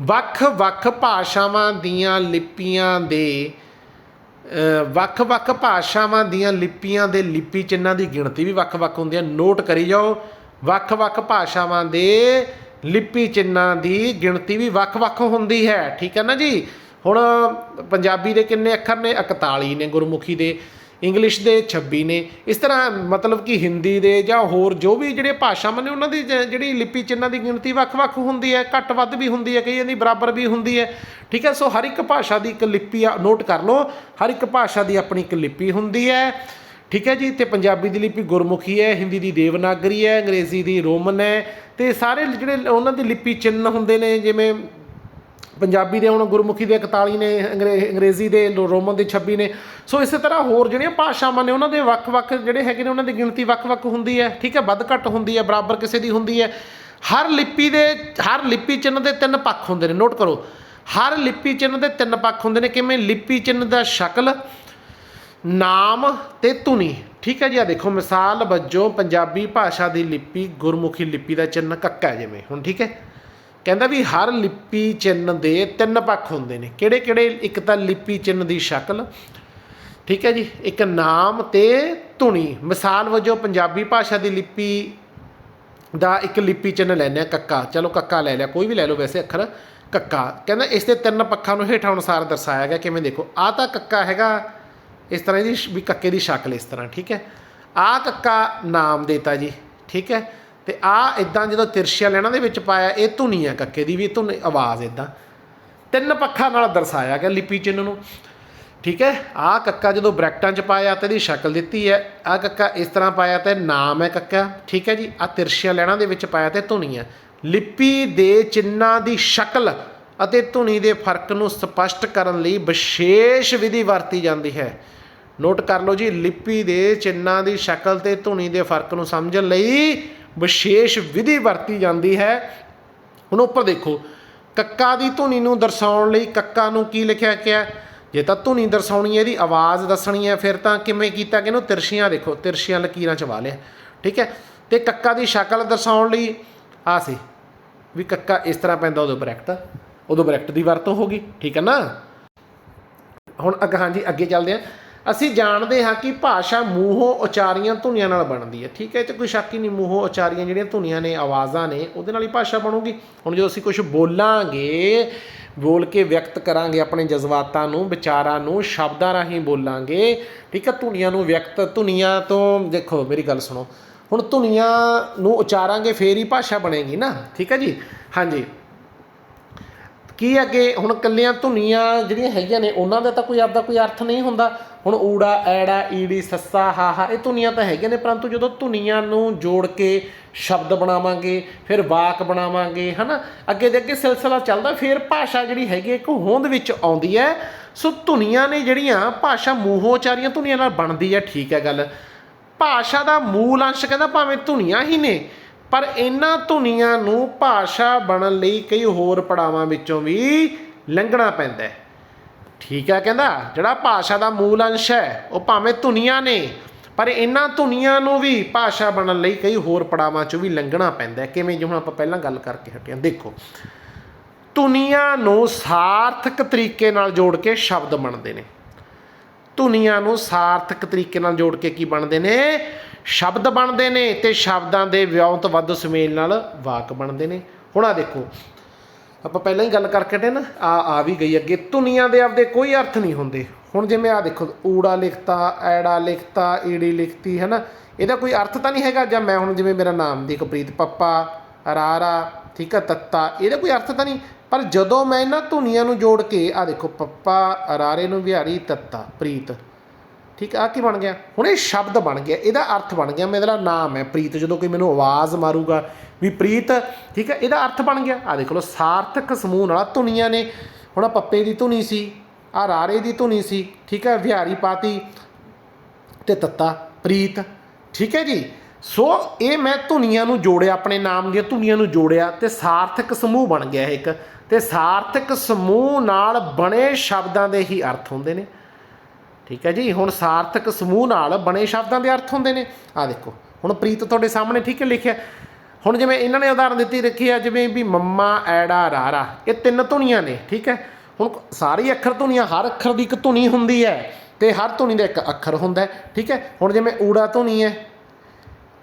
Speaker 1: ਵੱਖ-ਵੱਖ ਭਾਸ਼ਾਵਾਂ ਦੀਆਂ ਲਿਪੀਆਂ ਦੇ ਵੱਖ-ਵੱਖ ਭਾਸ਼ਾਵਾਂ ਦੀਆਂ ਲਿਪੀਆਂ ਦੇ ਲਿਪੀ ਚਿੰਨ੍ਹਾਂ ਦੀ ਗਿਣਤੀ ਵੀ ਵੱਖ-ਵੱਖ ਹੁੰਦੀ ਹੈ। ਨੋਟ ਕਰੀ ਜਾਓ। ਵੱਖ-ਵੱਖ ਭਾਸ਼ਾਵਾਂ ਦੇ ਲਿਪੀ ਚਿੰਨਾਂ ਦੀ ਗਿਣਤੀ ਵੀ ਵੱਖ-ਵੱਖ ਹੁੰਦੀ ਹੈ। ਠੀਕ ਹੈ ਨਾ ਜੀ? ਹੁਣ ਪੰਜਾਬੀ ਦੇ ਕਿੰਨੇ ਅੱਖਰ ਨੇ? 41 ਨੇ ਗੁਰਮੁਖੀ ਦੇ, ਇੰਗਲਿਸ਼ ਦੇ 26 ਨੇ। ਇਸ ਤਰ੍ਹਾਂ ਮਤਲਬ ਕਿ ਹਿੰਦੀ ਦੇ ਜਾਂ ਹੋਰ ਜੋ ਵੀ ਜਿਹੜੇ ਭਾਸ਼ਾਵਾਂ ਨੇ, ਉਹਨਾਂ ਦੀ ਜ- ਜਿਹੜੀ ਲਿਪੀ ਚਿੰਨਾਂ ਦੀ ਗਿਣਤੀ ਵੱਖ-ਵੱਖ ਹੁੰਦੀ ਹੈ। ਘੱਟ ਵੱਧ ਵੀ ਹੁੰਦੀ ਹੈ, ਕਈਆਂ ਦੀ ਬਰਾਬਰ ਵੀ ਹੁੰਦੀ ਹੈ। ਠੀਕ ਹੈ? ਸੋ ਹਰ ਇੱਕ ਭਾਸ਼ਾ ਦੀ ਇੱਕ ਲਿਪੀ ਆ, ਨੋਟ ਕਰ ਲਓ। ਹਰ ਇੱਕ ਭਾਸ਼ਾ ਦੀ ਆਪਣੀ ਇੱਕ ਲਿਪੀ ਹੁੰਦੀ ਹੈ। ਠੀਕ ਹੈ ਜੀ, ਤੇ ਪੰਜਾਬੀ ਦੀ ਲਿਪੀ ਗੁਰਮੁਖੀ ਹੈ, ਹਿੰਦੀ ਦੀ ਦੇਵਨਾਗਰੀ ਹੈ, ਅੰਗਰੇਜ਼ੀ ਦੀ ਰੋਮਨ ਹੈ, ਤੇ ਸਾਰੇ ਜਿਹੜੇ ਉਹਨਾਂ ਦੀ ਲਿਪੀ ਚਿੰਨ੍ਹ ਹੁੰਦੇ ਨੇ, ਜਿਵੇਂ ਪੰਜਾਬੀ ਦੇ ਹੁਣ ਗੁਰਮੁਖੀ ਦੇ 41 ਨੇ, ਅੰਗਰੇ- ਅੰਗਰੇਜ਼ੀ ਦੇ ਰੋਮਨ ਦੇ 26 ਨੇ। ਸੋ ਇਸੇ ਤਰ੍ਹਾਂ ਹੋਰ ਜਿਹੜੀਆਂ ਭਾਸ਼ਾਵਾਂ ਨੇ, ਉਹਨਾਂ ਦੇ ਵੱਖ-ਵੱਖ ਜਿਹੜੇ ਹੈਗੇ ਨੇ, ਉਹਨਾਂ ਦੀ ਗਿਣਤੀ ਵੱਖ-ਵੱਖ ਹੁੰਦੀ ਹੈ, ਠੀਕ ਹੈ, ਵੱਧ ਘੱਟ ਹੁੰਦੀ ਹੈ, ਬਰਾਬਰ ਕਿਸੇ ਦੀ ਹੁੰਦੀ ਹੈ। ਹਰ ਲਿਪੀ ਦੇ, ਹਰ ਲਿਪੀ ਚਿੰਨ੍ਹ ਦੇ ਤਿੰਨ ਪੱਖ ਹੁੰਦੇ ਨੇ, ਨੋਟ ਕਰੋ। ਹਰ ਲਿਪੀ ਚਿੰਨ੍ਹ ਦੇ ਤਿੰਨ ਪੱਖ ਹੁੰਦੇ ਨੇ, ਕਿਵੇਂ? ਲਿਪੀ ਚਿੰਨ੍ਹ ਦਾ ਸ਼ਕਲ ਨਾਮ ਤੇ ਧੁਨੀ। ਠੀਕ ਹੈ ਜੀ ਆ ਦੇਖੋ, ਮਿਸਾਲ ਵਜੋਂ ਪੰਜਾਬੀ ਭਾਸ਼ਾ ਦੀ ਲਿਪੀ ਗੁਰਮੁਖੀ ਲਿਪੀ ਦਾ ਚਿੰਨ੍ਹ ਕੱਕਾ ਹੈ ਜਿਵੇਂ। ਹੁਣ ਠੀਕ ਹੈ, ਕਹਿੰਦਾ ਵੀ ਹਰ ਲਿਪੀ ਚਿੰਨ੍ਹ ਦੇ ਤਿੰਨ ਪੱਖ ਹੁੰਦੇ ਨੇ। ਕਿਹੜੇ ਕਿਹੜੇ? ਇੱਕ ਤਾਂ ਲਿਪੀ ਚਿੰਨ੍ਹ ਦੀ ਸ਼ਕਲ। ਠੀਕ ਹੈ ਜੀ, ਇੱਕ ਨਾਮ ਤੇ ਧੁਨੀ। ਮਿਸਾਲ ਵਜੋਂ ਪੰਜਾਬੀ ਭਾਸ਼ਾ ਦੀ ਲਿਪੀ ਦਾ ਇੱਕ ਲਿਪੀ ਚਿੰਨ੍ਹ ਲੈਂਦੇ ਆ ਕੱਕਾ। ਚਲੋ, ਕੱਕਾ ਲੈ ਲਿਆ, ਕੋਈ ਵੀ ਲੈ ਲਓ ਵੈਸੇ ਅੱਖਰ, ਕੱਕਾ। ਕਹਿੰਦਾ ਇਸ ਦੇ ਤਿੰਨ ਪੱਖਾਂ ਨੂੰ ਹੇਠਾਂ ਅਨੁਸਾਰ ਦਰਸਾਇਆ ਗਿਆ, ਕਿਵੇਂ ਦੇਖੋ। ਆ ਤਾਂ ਕੱਕਾ ਹੈਗਾ ਇਸ ਤਰ੍ਹਾਂ ਇਹਦੀ ਸ਼- ਵੀ ਕੱਕੇ ਦੀ ਸ਼ਕਲ ਇਸ ਤਰ੍ਹਾਂ, ਠੀਕ ਹੈ? ਆ ਕੱਕਾ ਨਾਮ ਦੇਤਾ ਜੀ, ਠੀਕ ਹੈ? ਤੇ ਆ ਇਦਾਂ ਜਦੋਂ ਤਿਰਛੀਆਂ ਲੈਣਾ ਦੇ ਵਿੱਚ ਪਾਇਆ, ਇਹ ਧੁਨੀ ਹੈ ਕੱਕੇ ਦੀ ਵੀ ਧੁਨ ਆਵਾਜ਼ ਇਦਾਂ ਤਿੰਨ ਪੱਖਾਂ ਨਾਲ ਦਰਸਾਇਆ ਗਿਆ ਲਿਪੀ ਚਿੰਨ੍ਹ ਨੂੰ, ਠੀਕ ਹੈ? ਆ ਕੱਕਾ ਜਦੋਂ ਬ੍ਰੈਕਟਾਂ 'ਚ ਪਾਇਆ ਤਾਂ ਇਹਦੀ ਸ਼ਕਲ ਦਿੱਤੀ ਹੈ, ਆ ਕੱਕਾ ਇਸ ਤਰ੍ਹਾਂ ਪਾਇਆ ਤੇ ਨਾਮ ਹੈ ਕੱਕਾ, ਠੀਕ ਹੈ ਜੀ? ਆ ਤਿਰਛੀਆਂ ਲੈਣਾ ਦੇ ਵਿੱਚ ਪਾਇਆ ਤੇ ਧੁਨੀ ਹੈ। ਲਿਪੀ ਦੇ ਚਿੰਨਾਂ ਦੀ ਸ਼ਕਲ ਅਤੇ ਧੁਨੀ ਦੇ ਫ਼ਰਕ ਨੂੰ ਸਪਸ਼ਟ ਕਰਨ ਲਈ ਵਿਸ਼ੇਸ਼ ਵਿਧੀ ਵਰਤੀ ਜਾਂਦੀ ਹੈ। ਨੋਟ ਕਰ ਲਓ ਜੀ, ਲਿਪੀ ਦੇ ਚਿੰਨਾਂ ਦੀ ਸ਼ਕਲ ਤੇ ਧੁਨੀ ਦੇ ਫ਼ਰਕ ਨੂੰ ਸਮਝਣ ਲਈ ਵਿਸ਼ੇਸ਼ ਵਿਧੀ ਵਰਤੀ ਜਾਂਦੀ ਹੈ। ਹੁਣ ਉੱਪਰ ਦੇਖੋ, ਕੱਕਾ ਦੀ ਧੁਨੀ ਨੂੰ ਦਰਸਾਉਣ ਲਈ ਕੱਕਾ ਨੂੰ ਕੀ ਲਿਖਿਆ ਗਿਆ? ਜੇ ਤਾਂ ਧੁਨੀ ਦਰਸਾਉਣੀ ਹੈ, ਇਹਦੀ ਆਵਾਜ਼ ਦੱਸਣੀ ਹੈ, ਫਿਰ ਤਾਂ ਕਿਵੇਂ ਕੀਤਾ ਕਿ ਇਹਨੂੰ? ਤਿਰਛੀਆਂ ਦੇਖੋ ਤਿਰਸ਼ੀਆਂ ਲਕੀਰਾਂ ਚ ਵਾ ਲਿਆ। ਠੀਕ ਹੈ? ਤੇ ਕੱਕਾ ਦੀ ਸ਼ਕਲ ਦਰਸਾਉਣ ਲਈ ਆ ਸੀ, ਵੀ ਕੱਕਾ ਇਸ ਤਰ੍ਹਾਂ ਪੈਂਦਾ ਉਹਦੇ ਉੱਪਰ ਬ੍ਰੈਕਟ ਉਦੋਂ ਬ੍ਰੈਕਟ ਦੀ ਵਰਤੋਂ ਹੋ ਗਈ, ਠੀਕ ਹੈ ਨਾ? ਹੁਣ ਅੱਗੇ, ਹਾਂਜੀ, ਅੱਗੇ ਚੱਲਦੇ ਹਾਂ। ਅਸੀਂ ਜਾਣਦੇ ਹਾਂ ਕਿ ਭਾਸ਼ਾ ਮੂੰਹੋਂ ਉਚਾਰੀਆਂ ਧੁਨੀਆਂ ਨਾਲ ਬਣਦੀ ਹੈ, ਠੀਕ ਹੈ? ਇਹ 'ਚ ਕੋਈ ਸ਼ੱਕ ਹੀ ਨਹੀਂ, ਮੂੰਹੋਂ ਉਚਾਰੀਆਂ ਜਿਹੜੀਆਂ ਧੁਨੀਆਂ ਨੇ, ਆਵਾਜ਼ਾਂ ਨੇ, ਉਹਦੇ ਨਾਲ ਹੀ ਭਾਸ਼ਾ ਬਣੂਗੀ। ਹੁਣ ਜਦੋਂ ਅਸੀਂ ਕੁਝ ਬੋਲਾਂਗੇ, ਬੋਲ ਕੇ ਵਿਅਕਤ ਕਰਾਂਗੇ ਆਪਣੇ ਜਜ਼ਬਾਤਾਂ ਨੂੰ, ਵਿਚਾਰਾਂ ਨੂੰ, ਸ਼ਬਦਾਂ ਰਾਹੀਂ ਬੋਲਾਂਗੇ, ਠੀਕ ਹੈ? ਧੁਨੀਆਂ ਨੂੰ ਵਿਅਕਤ, ਧੁਨੀਆਂ ਤੋਂ, ਦੇਖੋ, ਮੇਰੀ ਗੱਲ ਸੁਣੋ। ਹੁਣ ਧੁਨੀਆਂ ਨੂੰ ਉਚਾਰਾਂਗੇ, ਫੇਰ ਹੀ ਭਾਸ਼ਾ ਬਣੇਗੀ ਨਾ, ਠੀਕ ਹੈ ਜੀ? ਹਾਂਜੀ। ਕੀ ਅੱਗੇ ਹੁਣ ਕੱਲੀਆਂ ਧੁਨੀਆਂ ਜਿਹੜੀਆਂ ਹੈਗੀਆਂ ਨੇ, ਉਹਨਾਂ ਦਾ ਤਾਂ ਕੋਈ ਆਪਦਾ ਕੋਈ ਅਰਥ ਨਹੀਂ ਹੁੰਦਾ। ਹੁਣ ਊੜਾ, ਐੜਾ, ਈੜੀ, ਸੱਸਾ ਹਾਹਾ ਇਹ ਧੁਨੀਆਂ ਤਾਂ ਹੈਗੀਆਂ ਨੇ, ਪਰੰਤੂ ਜਦੋਂ ਧੁਨੀਆਂ ਨੂੰ ਜੋੜ ਕੇ ਸ਼ਬਦ ਬਣਾਵਾਂਗੇ, ਫਿਰ ਵਾਕ ਬਣਾਵਾਂਗੇ, ਹਨਾ? ਅੱਗੇ ਦੇ ਅੱਗੇ ਸਿਲਸਿਲਾ ਚੱਲਦਾ, ਫਿਰ ਭਾਸ਼ਾ ਜਿਹੜੀ ਹੈਗੀ ਹੈ ਇੱਕ ਹੋਂਦ ਵਿੱਚ ਆਉਂਦੀ ਹੈ। ਸੋ ਧੁਨੀਆਂ ਨੇ ਜਿਹੜੀਆਂ, ਭਾਸ਼ਾ ਮੂੰਹੋਚਾਰੀਆਂ ਧੁਨੀਆਂ ਨਾਲ ਬਣਦੀ ਹੈ, ਠੀਕ ਹੈ ਗੱਲ। ਭਾਸ਼ਾ ਦਾ ਮੂਲ ਅੰਸ਼ ਕਹਿੰਦਾ ਭਾਵੇਂ ਧੁਨੀਆਂ ਹੀ ਨੇ ਪਰ ਇਹਨਾਂ ਧੁਨੀਆਂ ਨੂੰ ਭਾਸ਼ਾ ਬਣਨ ਲਈ ਕਈ ਹੋਰ ਪੜਾਵਾਂ ਵਿੱਚੋਂ ਵੀ ਲੰਘਣਾ ਪੈਂਦਾ ਹੈ। ਠੀਕ ਹੈ ਕਹਿੰਦਾ, ਜਿਹੜਾ ਭਾਸ਼ਾ ਦਾ ਮੂਲ ਅੰਸ਼ ਹੈ, ਉਹ ਭਾਵੇਂ ਧੁਨੀਆਂ ਨੇ, ਪਰ ਇਹਨਾਂ ਧੁਨੀਆਂ ਨੂੰ ਵੀ ਭਾਸ਼ਾ ਬਣਨ ਲਈ ਕਈ ਹੋਰ ਪੜਾਵਾਂ ਚੋਂ ਵੀ ਲੰਘਣਾ ਪੈਂਦਾ ਹੈ। ਕਿਵੇਂ ਜਿਵੇਂ ਆਪਾਂ ਪਹਿਲਾਂ ਗੱਲ ਕਰਕੇ ਹਟੇ ਹਾਂ ਦੇਖੋ, ਧੁਨੀਆਂ ਨੂੰ ਸਾਰਥਕ ਤਰੀਕੇ ਨਾਲ ਜੋੜ ਕੇ ਸ਼ਬਦ ਬਣਦੇ ਨੇ। ਧੁਨੀਆਂ ਨੂੰ ਸਾਰਥਕ ਤਰੀਕੇ ਨਾਲ ਜੋੜ ਕੇ ਕੀ ਬਣਦੇ ਨੇ? ਸ਼ਬਦ ਬਣਦੇ ਨੇ ਤੇ ਸ਼ਬਦਾਂ ਦੇ ਵਿਉਂਤਬੱਧ ਸੁਮੇਲ ਨਾਲ ਵਾਕ ਬਣਦੇ ਨੇ। ਹੁਣ ਆ ਦੇਖੋ, ਆਪਾਂ ਪਹਿਲਾਂ ਹੀ ਗੱਲ ਕਰਕੇ ਹਟੇ ਨਾ, ਆ ਆ ਵੀ ਗਈ ਅੱਗੇ। ਧੁਨੀਆਂ ਦੇ ਆਪਦੇ ਕੋਈ ਅਰਥ ਨਹੀਂ ਹੁੰਦੇ। ਹੁਣ ਜਿਵੇਂ ਆ ਦੇਖੋ, ਊੜਾ ਲਿਖਤਾ, ਐੜਾ ਲਿਖਤਾ, ਈੜੀ ਲਿਖਤੀ ਹੈ ਨਾ ਇਹਦਾ ਕੋਈ ਅਰਥ ਤਾਂ ਨਹੀਂ ਹੈਗਾ, ਜਾਂ ਮੈਂ ਹੁਣ ਜਿਵੇਂ ਮੇਰਾ ਨਾਮ ਦੀਕਪ੍ਰੀਤ ਪੱਪਾ, ਰਾਰਾ, ਠੀਕ ਆ, ਤੱਤਾ, ਇਹਦਾ ਕੋਈ ਅਰਥ ਤਾਂ ਨਹੀਂ। ਪਰ ਜਦੋਂ ਮੈਂ ਇਹਨਾਂ ਧੁਨੀਆਂ ਨੂੰ ਜੋੜ ਕੇ, ਆ ਦੇਖੋ, ਪੱਪਾ, ਰਾਰੇ ਨੂੰ ਵਿਹਾਰੀ, ਤੱਤਾ, ਪ੍ਰੀਤ ਠੀਕ ਆ ਕੀ ਬਣ ਗਿਆ? ਹੁਣ ਇਹ ਸ਼ਬਦ ਬਣ ਗਿਆ, ਇਹਦਾ ਅਰਥ ਬਣ ਗਿਆ ਮੇਰਾ ਨਾਮ ਹੈ ਪ੍ਰੀਤ, ਜਦੋਂ ਕੋਈ ਮੈਨੂੰ ਆਵਾਜ਼ ਮਾਰੂਗਾ ਵੀ ਪ੍ਰੀਤ, ਠੀਕ ਹੈ ਇਹਦਾ ਅਰਥ ਬਣ ਗਿਆ। ਆ ਦੇਖ ਲਓ, ਸਾਰਥਕ ਸਮੂਹ ਨਾਲ ਧੁਨੀਆਂ ਨੇ। ਹੁਣ ਆਹ ਪੱਪੇ ਦੀ ਧੁਨੀ ਸੀ ਆ ਰਾਰੇ ਦੀ ਧੁਨੀ ਸੀ, ਠੀਕ ਹੈ ਵਿਹਾਰੀ ਪਾਤੀ ਤੇ ਤੱਤਾ, ਪ੍ਰੀਤ, ਠੀਕ ਹੈ ਜੀ? ਸੋ ਇਹ ਮੈਂ ਧੁਨੀਆਂ ਨੂੰ ਜੋੜਿਆ, ਆਪਣੇ ਨਾਮ ਦੀਆਂ ਧੁਨੀਆਂ ਨੂੰ ਜੋੜਿਆ ਤੇ ਸਾਰਥਕ ਸਮੂਹ ਬਣ ਗਿਆ ਇਹ ਇੱਕ। ਤੇ ਸਾਰਥਕ ਸਮੂਹ ਨਾਲ ਬਣੇ ਸ਼ਬਦਾਂ ਦੇ ਹੀ ਅਰਥ ਹੁੰਦੇ ਨੇ। ਠੀਕ ਹੈ ਜੀ, ਹੁਣ ਸਾਰਥਕ ਸਮੂਹ ਨਾਲ ਬਣੇ ਸ਼ਬਦਾਂ ਦੇ ਅਰਥ ਹੁੰਦੇ ਨੇ। ਆ ਦੇਖੋ, ਹੁਣ ਪ੍ਰੀਤ ਤੁਹਾਡੇ ਸਾਹਮਣੇ ਠੀਕ ਹੈ ਲਿਖਿਆ। ਹੁਣ ਜਿਵੇਂ ਇਹਨਾਂ ਨੇ ਉਦਾਹਰਨ ਦਿੱਤੀ, ਰੱਖੀ ਆ, ਜਿਵੇਂ ਵੀ ਮੰਮਾ, ਐੜਾ, ਰਾਰਾ, ਇਹ ਤਿੰਨ ਧੁਨੀਆਂ ਨੇ, ਠੀਕ ਹੈ। ਹੁਣ ਸਾਰੀ ਅੱਖਰ ਧੁਨੀਆਂ, ਹਰ ਅੱਖਰ ਦੀ ਇੱਕ ਧੁਨੀ ਹੁੰਦੀ ਹੈ ਤੇ ਹਰ ਧੁਨੀ ਦਾ ਇੱਕ ਅੱਖਰ ਹੁੰਦਾ ਠੀਕ ਹੈ। ਹੁਣ ਜਿਵੇਂ ਊੜਾ ਧੁਨੀ ਹੈ,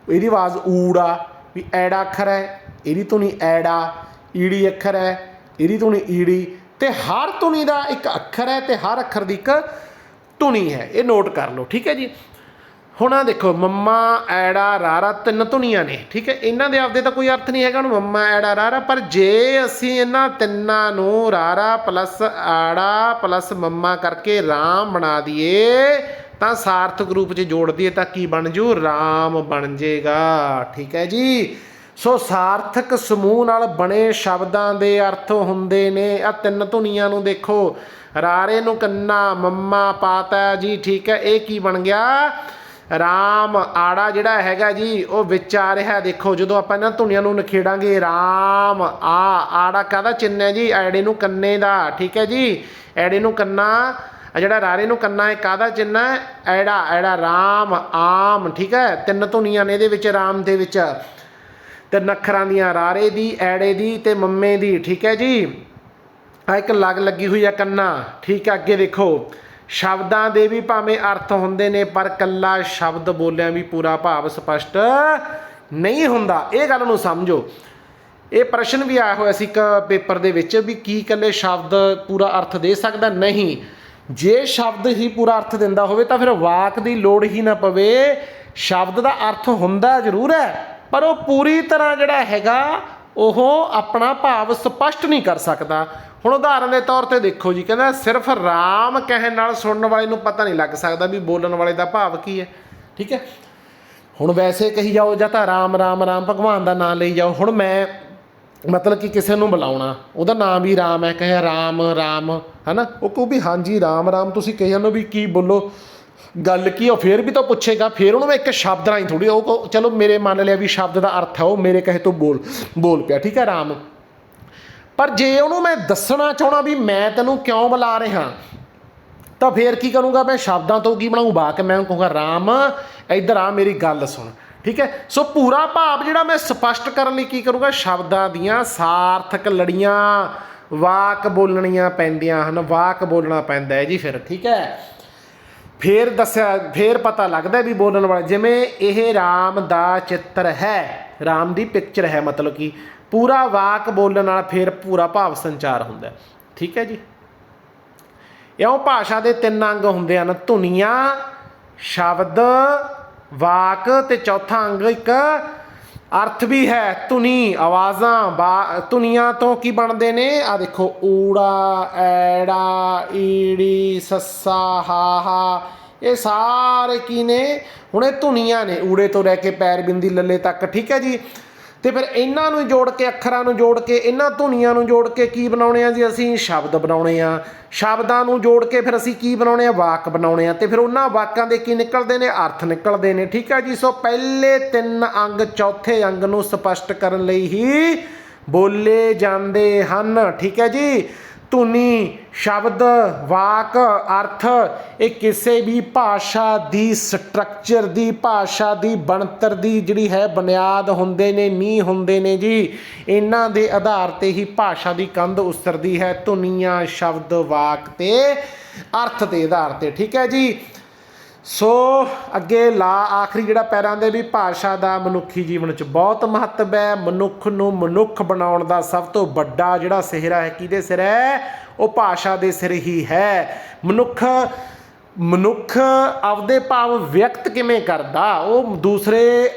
Speaker 1: ਇਹਦੀ ਆਵਾਜ਼ ਊੜਾ, ਵੀ ਐੜਾ ਅੱਖਰ ਹੈ, ਇਹਦੀ ਧੁਨੀ ਐੜਾ, ਈੜੀ ਅੱਖਰ ਹੈ, ਇਹਦੀ ਧੁਨੀ ਈੜੀ ਤੇ ਹਰ ਧੁਨੀ ਦਾ ਇੱਕ ਅੱਖਰ ਹੈ ਤੇ ਹਰ ਅੱਖਰ ਦੀ ਇੱਕ ਧੁਨੀ ਹੈ, ਇਹ ਨੋਟ ਕਰ ਲਓ, ਠੀਕ ਹੈ ਜੀ? ਹੁਣ ਆ ਦੇਖੋ, ਮੰਮਾ, ਐੜਾ, ਰਾਰਾ ਤਿੰਨ ਧੁਨੀਆਂ ਨੇ ਠੀਕ ਹੈ? ਇਹਨਾਂ ਦੇ ਆਪਦੇ ਤਾਂ ਕੋਈ ਅਰਥ ਨਹੀਂ ਹੈਗਾ ਹੁਣ ਮੰਮਾ, ਐੜਾ, ਰਾਰਾ, ਪਰ ਜੇ ਅਸੀਂ ਇਹਨਾਂ ਤਿੰਨਾਂ ਨੂੰ ਰਾਰਾ ਪਲੱਸ ਆੜਾ ਪਲੱਸ ਮੰਮਾ ਕਰਕੇ ਰਾਮ ਬਣਾ ਦਈਏ, ਤਾਂ ਸਾਰਥਕ ਰੂਪ 'ਚ ਜੋੜ ਦਈਏ, ਤਾਂ ਕੀ ਬਣ ਜੂ? ਰਾਮ ਬਣ ਜੇਗਾ, ਠੀਕ ਹੈ ਜੀ? ਸੋ ਸਾਰਥਕ ਸਮੂਹ ਨਾਲ ਬਣੇ ਸ਼ਬਦਾਂ ਦੇ ਅਰਥ ਹੁੰਦੇ ਨੇ ਆ ਤਿੰਨ ਧੁਨੀਆਂ ਨੂੰ ਦੇਖੋ ਰਾਰੇ ਨੂੰ ਕੰਨਾ, ਮੰਮਾ ਪਾਤਾ ਜੀ, ਠੀਕ ਹੈ, ਇਹ ਕੀ ਬਣ ਗਿਆ? ਰਾਮ, ਆੜਾ ਜਿਹੜਾ ਹੈਗਾ ਜੀ, ਉਹ ਵਿੱਚ ਆ ਰਿਹਾ, ਦੇਖੋ, ਜਦੋਂ ਆਪਾਂ ਇਹਨਾਂ ਧੁਨੀਆਂ ਨੂੰ ਨਖੇੜਾਂਗੇ, ਰਾਮ, ਆ, ਆੜਾ ਕਾਹਦਾ ਚਿੰਨ੍ਹ ਹੈ ਜੀ? ਐੜੇ ਨੂੰ ਕੰਨੇ ਦਾ, ਠੀਕ ਹੈ ਜੀ? ਐੜੇ ਨੂੰ ਕੰਨਾ ਜਿਹੜਾ ਰਾਰੇ ਨੂੰ ਕੰਨਾ ਹੈ, ਕਾਹਦਾ ਚਿੰਨ੍ਹ ਹੈ? ਐੜਾ ਐੜਾ ਰਾਮ, ਆਮ, ਠੀਕ ਹੈ? ਤਿੰਨ ਧੁਨੀਆਂ ਨੇ ਇਹਦੇ ਵਿੱਚ, ਰਾਮ ਦੇ ਵਿੱਚ। ਤੇ ਨਖਰਾਂ ਦੀਆਂ, ਰਾਰੇ ਦੀ, ਐੜੇ ਦੀ ਤੇ ਮੰਮੇ ਦੀ, ਠੀਕ ਹੈ ਜੀ? ਆ ਇੱਕ ਲੱਗ ਲੱਗੀ ਹੋਈ ਆ ਕੰਨਾ। ਠੀਕ ਹੈ ਅੱਗੇ ਦੇਖੋ। ਸ਼ਬਦਾਂ ਦੇ ਵੀ ਭਾਵੇਂ ਅਰਥ ਹੁੰਦੇ ਨੇ, ਪਰ ਕੱਲਾ ਸ਼ਬਦ ਬੋਲਿਆ ਵੀ ਪੂਰਾ ਭਾਵ ਸਪਸ਼ਟ ਨਹੀਂ ਹੁੰਦਾ। ਇਹ ਗੱਲ ਨੂੰ ਸਮਝੋ। ਇਹ ਪ੍ਰਸ਼ਨ ਵੀ ਆਇਆ ਹੋਇਆ ਸੀ ਇੱਕ ਪੇਪਰ ਦੇ ਵਿੱਚ ਵੀ ਕੀ ਇਕੱਲੇ ਸ਼ਬਦ ਪੂਰਾ ਅਰਥ ਦੇ ਸਕਦਾ? ਨਹੀਂ। ਜੇ ਸ਼ਬਦ ਹੀ ਪੂਰਾ ਅਰਥ ਦਿੰਦਾ ਹੋਵੇ ਤਾਂ ਫਿਰ ਵਾਕ ਦੀ ਲੋੜ ਹੀ ਨਾ ਪਵੇ। ਸ਼ਬਦ ਦਾ ਅਰਥ ਹੁੰਦਾ ਜ਼ਰੂਰ ਹੈ, ਪਰ ਉਹ ਪੂਰੀ ਤਰ੍ਹਾਂ ਜਿਹੜਾ ਹੈਗਾ, ਉਹ ਆਪਣਾ ਭਾਵ ਸਪਸ਼ਟ ਨਹੀਂ ਕਰ ਸਕਦਾ। ਹੁਣ ਉਦਾਹਰਨ ਦੇ ਤੌਰ ਤੇ ਦੇਖੋ ਜੀ ਕਹਿੰਦਾ ਸਿਰਫ ਰਾਮ ਕਹਿਣ ਨਾਲ ਸੁਣਨ ਵਾਲੇ ਨੂੰ ਪਤਾ ਨਹੀਂ ਲੱਗ ਸਕਦਾ ਵੀ ਬੋਲਣ ਵਾਲੇ ਦਾ ਭਾਵ ਕੀ ਹੈ ਠੀਕ ਹੈ? ਹੁਣ ਵੈਸੇ ਕਹੀ ਜਾਓ ਜਾਂ ਤਾਂ ਰਾਮ ਰਾਮ ਰਾਮ ਭਗਵਾਨ ਦਾ ਨਾਮ ਲਈ ਜਾਓ। ਹੁਣ ਮੈਂ ਮਤਲਬ ਕਿ ਕਿਸੇ ਨੂੰ ਬੁਲਾਉਣਾ ਉਹਦਾ ਨਾਮ ਵੀ ਰਾਮ ਹੈ ਕਹੇ ਰਾਮ ਰਾਮ ਹਨਾ? ਉਹ ਕਹੂ ਵੀ ਹਾਂਜੀ ਰਾਮ ਰਾਮ ਤੁਸੀਂ ਕਹੀ ਜਾਂਦੇ ਵੀ ਕੀ ਬੋਲੋ ਗੱਲ ਕੀ ਆ? ਉਹ ਫੇਰ ਵੀ ਤਾਂ ਪੁੱਛੇਗਾ ਫੇਰ ਉਹਨੂੰ ਮੈਂ ਇੱਕ ਸ਼ਬਦ ਰਾਹੀਂ ਥੋੜੀ ਉਹ ਕਹੂ, ਚਲੋ ਮੇਰੇ ਮੰਨ ਲਿਆ ਵੀ ਸ਼ਬਦ ਦਾ ਅਰਥ ਹੈ ਉਹ ਮੇਰੇ ਕਹੇ ਤੋਂ ਬੋਲ ਬੋਲ ਪਿਆ ਠੀਕ ਹੈ ਰਾਮ? ਪਰ ਜੇ ਉਹਨੂੰ ਮੈਂ ਦੱਸਣਾ ਚਾਹਣਾ ਵੀ ਮੈਂ ਤੈਨੂੰ ਕਿਉਂ ਬੁਲਾ ਰਿਹਾ, ਤਾਂ ਫੇਰ ਕੀ ਕਰੂੰਗਾ ਮੈਂ? ਸ਼ਬਦਾਂ ਤੋਂ ਕੀ ਬਣਾਉਂ ਵਾਕ ਮੈਂ ਕਹੂੰਗਾ, ਰਾਮ, ਇੱਧਰ ਆ, ਮੇਰੀ ਗੱਲ ਸੁਣ। ਠੀਕ ਹੈ? ਸੋ ਪੂਰਾ ਭਾਵ ਜਿਹੜਾ ਮੈਂ ਸਪਸ਼ਟ ਕਰਨ ਲਈ ਕੀ ਕਰੂੰਗਾ? ਸ਼ਬਦਾਂ ਦੀਆਂ ਸਾਰਥਕ ਲੜੀਆਂ, ਵਾਕ ਬੋਲਣੀਆਂ ਪੈਂਦੀਆਂ ਹਨ, ਵਾਕ ਬੋਲਣਾ ਪੈਂਦਾ ਹੈ ਜੀ ਫਿਰ, ਠੀਕ ਹੈ? ਫੇਰ ਦੱਸਿਆ, ਫੇਰ ਪਤਾ ਲੱਗਦਾ ਵੀ ਬੋਲਣ ਵਾਲਾ, ਜਿਵੇਂ ਇਹ ਰਾਮ ਦਾ ਚਿੱਤਰ ਹੈ, ਰਾਮ ਦੀ ਪਿਕਚਰ ਹੈ ਮਤਲਬ ਕਿ ਪੂਰਾ ਵਾਕ ਬੋਲਣ ਨਾਲ ਫਿਰ ਪੂਰਾ ਭਾਵ ਸੰਚਾਰ ਹੁੰਦਾ ਠੀਕ ਹੈ ਜੀ? ਇਉਂ ਭਾਸ਼ਾ ਦੇ ਤਿੰਨ ਅੰਗ ਹੁੰਦੇ ਹਨ। ਧੁਨੀਆਂ, ਸ਼ਬਦ, ਵਾਕ ਤੇ ਚੌਥਾ ਅੰਗ ਇੱਕ ਅਰਥ ਵੀ ਹੈ। ਧੁਨੀ, ਆਵਾਜ਼ਾਂ, ਬਾ- ਧੁਨੀਆਂ ਤੋਂ ਕੀ ਬਣਦੇ ਨੇ? ਆ ਦੇਖੋ, ਊੜਾ, ਐੜਾ, ਈੜੀ, ਸੱਸਾ, ਹਾਹਾ, ਇਹ ਸਾਰੇ ਕੀ ਨੇ? ਹੁਣ ਇਹ ਧੁਨੀਆਂ ਨੇ। ਊੜੇ ਤੋਂ ਲੈ ਕੇ ਪੈਰ ਬਿੰਦੀ, ਲੱਲੇ ਤੱਕ। ਠੀਕ ਹੈ ਜੀ? ਤੇ ਫਿਰ ਇਹਨਾਂ ਨੂੰ ਜੋੜ ਕੇ, ਅੱਖਰਾਂ ਨੂੰ ਜੋੜ ਕੇ, ਇਹਨਾਂ ਧੁਨੀਆਂ ਨੂੰ ਜੋੜ ਕੇ ਕੀ ਬਣਾਉਣੇ ਆ ਜੀ? ਅਸੀਂ ਸ਼ਬਦ ਬਣਾਉਣੇ ਆ। ਸ਼ਬਦਾਂ ਨੂੰ ਜੋੜ ਕੇ ਫਿਰ ਅਸੀਂ ਕੀ ਬਣਾਉਣੇ ਆ? ਵਾਕ ਬਣਾਉਣੇ ਆ। ਤੇ ਫਿਰ ਉਹਨਾਂ ਵਾਕਾਂ ਦੇ ਕੀ ਨਿਕਲਦੇ ਨੇ? ਅਰਥ ਨਿਕਲਦੇ ਨੇ। ਠੀਕ ਹੈ ਜੀ? ਸੋ ਪਹਿਲੇ ਤਿੰਨ ਅੰਗ ਚੌਥੇ ਅੰਗ ਨੂੰ ਸਪਸ਼ਟ ਕਰਨ ਲਈ ਹੀ ਬੋਲੇ ਜਾਂਦੇ ਹਨ। ਠੀਕ ਹੈ ਜੀ? ਧੁਨੀ, ਸ਼ਬਦ, ਵਾਕ, ਅਰਥ, ਇਹ ਕਿਸੇ ਵੀ ਭਾਸ਼ਾ ਦੀ ਸਟਰਕਚਰ ਦੀ, ਭਾਸ਼ਾ ਦੀ ਬਣਤਰ ਦੀ ਜਿਹੜੀ ਹੈ ਬੁਨਿਆਦ ਹੁੰਦੇ ਨੇ, ਨੀਂਹ ਹੁੰਦੇ ਨੇ ਜੀ, ਇਹਨਾਂ ਦੇ ਆਧਾਰ ਤੇ ਹੀ ਭਾਸ਼ਾ ਦੀ ਕੰਧ ਉਸਰਦੀ ਹੈ, ਧੁਨੀਆਂ, ਸ਼ਬਦ, ਵਾਕ ਤੇ ਅਰਥ ਦੇ ਆਧਾਰ ਤੇ, ਠੀਕ ਹੈ ਜੀ। ਸੋ ਅੱਗੇ ਲਾ ਆਖਰੀ ਜਿਹੜਾ ਪੈਰਾਂ ਦੇ ਵੀ ਭਾਸ਼ਾ ਦਾ ਮਨੁੱਖੀ ਜੀਵਨ 'ਚ ਬਹੁਤ ਮਹੱਤਵ ਹੈ, ਮਨੁੱਖ ਨੂੰ ਮਨੁੱਖ ਬਣਾਉਣ ਦਾ ਸਭ ਤੋਂ ਵੱਡਾ ਜਿਹੜਾ ਸਿਹਰਾ ਹੈ, ਕਿਹਦੇ ਸਿਰ ਹੈ? ਉਹ ਭਾਸ਼ਾ ਦੇ ਸਿਰ ਹੀ ਹੈ। ਮਨੁੱਖ ਮਨੁੱਖ ਆਪਦੇ ਭਾਵ ਵਿਅਕਤ ਕਿਵੇਂ ਕਰਦਾ? ਉਹ ਦੂਸਰੇ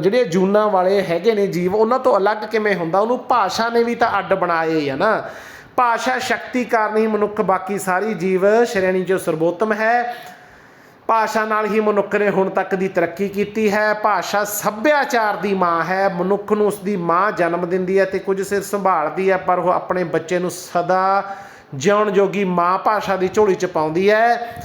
Speaker 1: ਜਿਹੜੇ ਜੂਨਾਂ ਵਾਲੇ ਹੈਗੇ ਨੇ ਜੀਵ, ਉਹਨਾਂ ਤੋਂ ਅਲੱਗ ਕਿਵੇਂ ਹੁੰਦਾ? ਉਹਨੂੰ ਭਾਸ਼ਾ ਨੇ ਵੀ ਤਾਂ ਅੱਡ ਬਣਾਏ ਹੀ ਆ ਨਾ। ਭਾਸ਼ਾ ਸ਼ਕਤੀ ਕਾਰਨ ਹੀ ਮਨੁੱਖ ਬਾਕੀ ਸਾਰੀ ਜੀਵ ਸ਼੍ਰੇਣੀ 'ਚ ਸਰਵੋਤਮ ਹੈ। ਭਾਸ਼ਾ ਨਾਲ ਹੀ ਮਨੁੱਖ ਨੇ ਹੁਣ ਤੱਕ ਦੀ ਤਰੱਕੀ ਕੀਤੀ ਹੈ। ਭਾਸ਼ਾ ਸੱਭਿਆਚਾਰ ਦੀ ਮਾਂ ਹੈ। ਮਨੁੱਖ ਨੂੰ ਉਸ ਦੀ ਮਾਂ ਜਨਮ ਦਿੰਦੀ ਹੈ ਤੇ ਕੁਝ ਸਿਰ ਸੰਭਾਲਦੀ ਹੈ, ਪਰ ਉਹ ਆਪਣੇ ਬੱਚੇ ਨੂੰ ਸਦਾ ਜਿਉਣ ਜੋਗੀ ਮਾਂ ਭਾਸ਼ਾ ਦੀ ਝੋਲੀ ਚ ਪਾਉਂਦੀ ਹੈ,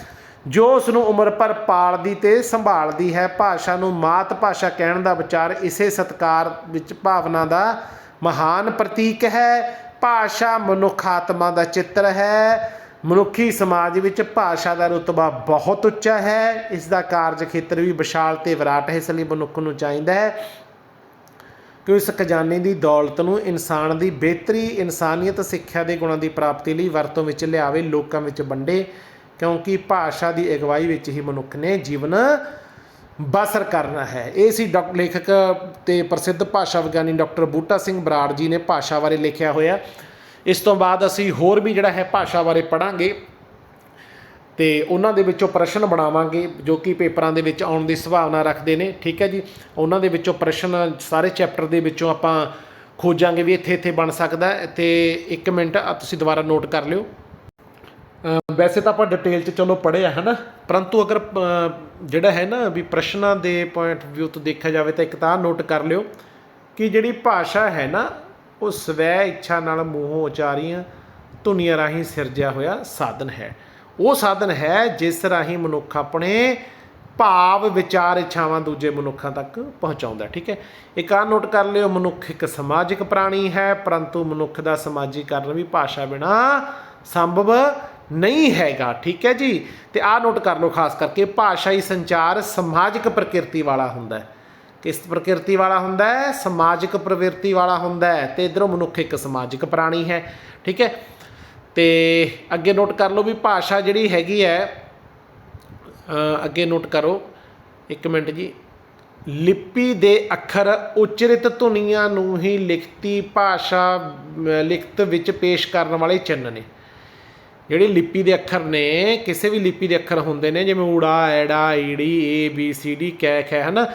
Speaker 1: ਜੋ ਉਸ ਨੂੰ ਉਮਰ ਭਰ ਪਾਲਦੀ ਤੇ ਸੰਭਾਲਦੀ ਹੈ। ਭਾਸ਼ਾ ਨੂੰ ਮਾਤ ਭਾਸ਼ਾ ਕਹਿਣ ਦਾ ਵਿਚਾਰ ਇਸੇ ਸਤਕਾਰ ਵਿੱਚ ਭਾਵਨਾ ਦਾ ਮਹਾਨ ਪ੍ਰਤੀਕ ਹੈ। ਭਾਸ਼ਾ ਮਨੁੱਖ ਆਤਮਾ ਦਾ ਚਿੱਤਰ ਹੈ। ਮਨੁੱਖੀ ਸਮਾਜ ਵਿੱਚ ਭਾਸ਼ਾ ਦਾ ਰੁਤਬਾ ਬਹੁਤ ਉੱਚਾ ਹੈ। ਇਸ ਦਾ ਕਾਰਜ ਖੇਤਰ ਵੀ ਵਿਸ਼ਾਲ ਤੇ ਵਿਰਾਟ ਹੈ। ਇਸ ਲਈ ਮਨੁੱਖ ਨੂੰ ਚਾਹੀਦਾ ਹੈ ਕਿ ਇਸ ਖਜ਼ਾਨੇ ਦੀ ਦੌਲਤ ਨੂੰ ਇਨਸਾਨ ਦੀ ਬਿਹਤਰੀ ਇਨਸਾਨੀਅਤ ਸਿੱਖਿਆ ਦੇ ਗੁਣਾਂ ਦੀ ਪ੍ਰਾਪਤੀ ਲਈ ਵਰਤੋਂ ਵਿੱਚ ਲਿਆਵੇ, ਲੋਕਾਂ ਵਿੱਚ ਵੰਡੇ, ਕਿਉਂਕਿ ਭਾਸ਼ਾ ਦੀ ਅਗਵਾਈ ਵਿੱਚ ਹੀ ਮਨੁੱਖ ਨੇ ਜੀਵਨ ਬਸਰ ਕਰਨਾ ਹੈ। ਇਹ ਸੀ ਡਾਕ, ਲੇਖਕ ਤੇ ਪ੍ਰਸਿੱਧ ਭਾਸ਼ਾ ਵਿਗਿਆਨੀ ਡਾਕਟਰ ਬੂਟਾ ਸਿੰਘ ਬਰਾੜ ਜੀ ਨੇ ਭਾਸ਼ਾ ਬਾਰੇ ਲਿਖਿਆ ਹੋਇਆ। ਇਸ ਤੋਂ ਬਾਅਦ ਅਸੀਂ ਹੋਰ ਵੀ ਜਿਹੜਾ ਹੈ ਭਾਸ਼ਾ ਬਾਰੇ ਪੜਾਂਗੇ ਤੇ ਉਹਨਾਂ ਦੇ ਵਿੱਚੋਂ ਪ੍ਰਸ਼ਨ ਬਣਾਵਾਂਗੇ, ਜੋ ਕਿ ਪੇਪਰਾਂ ਦੇ ਵਿੱਚ ਆਉਣ ਦੀ ਸੰਭਾਵਨਾ ਰੱਖਦੇ ਨੇ, ਠੀਕ ਹੈ ਜੀ? ਉਹਨਾਂ ਦੇ ਵਿੱਚੋਂ ਪ੍ਰਸ਼ਨ ਸਾਰੇ ਚੈਪਟਰ ਦੇ ਵਿੱਚੋਂ ਆਪਾਂ ਖੋਜਾਂਗੇ ਵੀ ਇੱਥੇ ਇੱਥੇ ਬਣ ਸਕਦਾ ਹੈ। ਤੇ 1 ਮਿੰਟ ਤੁਸੀਂ ਦੁਬਾਰਾ ਨੋਟ ਕਰ ਲਿਓ। ਵੈਸੇ ਤਾਂ ਆਪਾਂ ਡਿਟੇਲ 'ਚ ਚਲੋ ਪੜ੍ਹਿਆ ਹੈ ਨਾ ਪਰੰਤੂ ਅਗਰ ਜਿਹੜਾ ਹੈ ਨਾ ਵੀ ਪ੍ਰਸ਼ਨਾਂ ਦੇ ਪੁਆਇੰਟ ਵਿਊ ਤੋਂ ਦੇਖਿਆ ਜਾਵੇ ਤਾਂ ਇੱਕ ਤਾਂ ਨੋਟ ਕਰ ਲਿਓ ਕਿ ਜਿਹੜੀ ਭਾਸ਼ਾ ਹੈ ਨਾ ਉਹ ਸਵੈ ਇੱਛਾ ਨਾਲ ਮੂੰਹੋਂ ਉਚਾਰੀਆਂ ਧੁਨੀਆਂ ਰਾਹੀਂ ਸਿਰਜਿਆ ਹੋਇਆ ਸਾਧਨ ਹੈ। ਉਹ ਸਾਧਨ ਹੈ ਜਿਸ ਰਾਹੀਂ ਮਨੁੱਖ ਆਪਣੇ ਭਾਵ, ਵਿਚਾਰ, ਇੱਛਾਵਾਂ ਦੂਜੇ ਮਨੁੱਖਾਂ ਤੱਕ ਪਹੁੰਚਾਉਂਦਾ ਠੀਕ ਹੈ? ਇੱਕ ਆ ਨੋਟ ਕਰ ਲਿਓ, ਮਨੁੱਖ ਇੱਕ ਸਮਾਜਿਕ ਪ੍ਰਾਣੀ ਹੈ, ਪਰੰਤੂ ਮਨੁੱਖ ਦਾ ਸਮਾਜੀਕਰਨ ਵੀ ਭਾਸ਼ਾ ਬਿਨਾ ਸੰਭਵ ਨਹੀਂ ਹੈਗਾ, ਠੀਕ ਹੈ ਜੀ? ਤੇ ਆ ਨੋਟ ਕਰ ਲਓ, ਖਾਸ ਕਰਕੇ ਭਾਸ਼ਾਈ ਸੰਚਾਰ ਸਮਾਜਿਕ ਪ੍ਰਕਿਰਤੀ ਵਾਲਾ ਹੁੰਦਾ ਹੈ। ਕਿਸ ਪ੍ਰਕਿਰਤੀ ਵਾਲਾ ਹੁੰਦਾ ਹੈ? ਸਮਾਜਿਕ ਪ੍ਰਵਿਰਤੀ ਵਾਲਾ ਹੁੰਦਾ ਹੈ। ਤੇ ਇਧਰੋਂ ਮਨੁੱਖ ਇੱਕ ਸਮਾਜਿਕ ਪ੍ਰਾਣੀ ਹੈ। ਠੀਕ ਹੈ? ਤੇ ਅੱਗੇ ਨੋਟ ਕਰ ਲਓ ਵੀ ਭਾਸ਼ਾ ਜਿਹੜੀ ਹੈਗੀ ਹੈ ਅੱਗੇ ਨੋਟ ਕਰੋ। ਇੱਕ ਮਿੰਟ ਜੀ। ਲਿਪੀ ਦੇ ਅੱਖਰ ਉਚਰਿਤ ਧੁਨੀਆਂ ਨੂੰ ਹੀ ਲਿਖਤੀ ਭਾਸ਼ਾ ਲਿਖਤ ਵਿੱਚ ਪੇਸ਼ ਕਰਨ ਵਾਲੇ ਚਿੰਨ੍ਹ ਨੇ। ਜਿਹੜੇ ਲਿਪੀ ਦੇ ਅੱਖਰ ਨੇ, ਕਿਸੇ ਵੀ ਲਿਪੀ ਦੇ ਅੱਖਰ ਹੁੰਦੇ ਨੇ, ਜਿਵੇਂ ਊੜਾ, ਐੜਾ, ਈੜੀ, ਏ, ਬੀ, ਸੀ, ਡੀ, ਕੈ, ਖੈ, ਹਨ?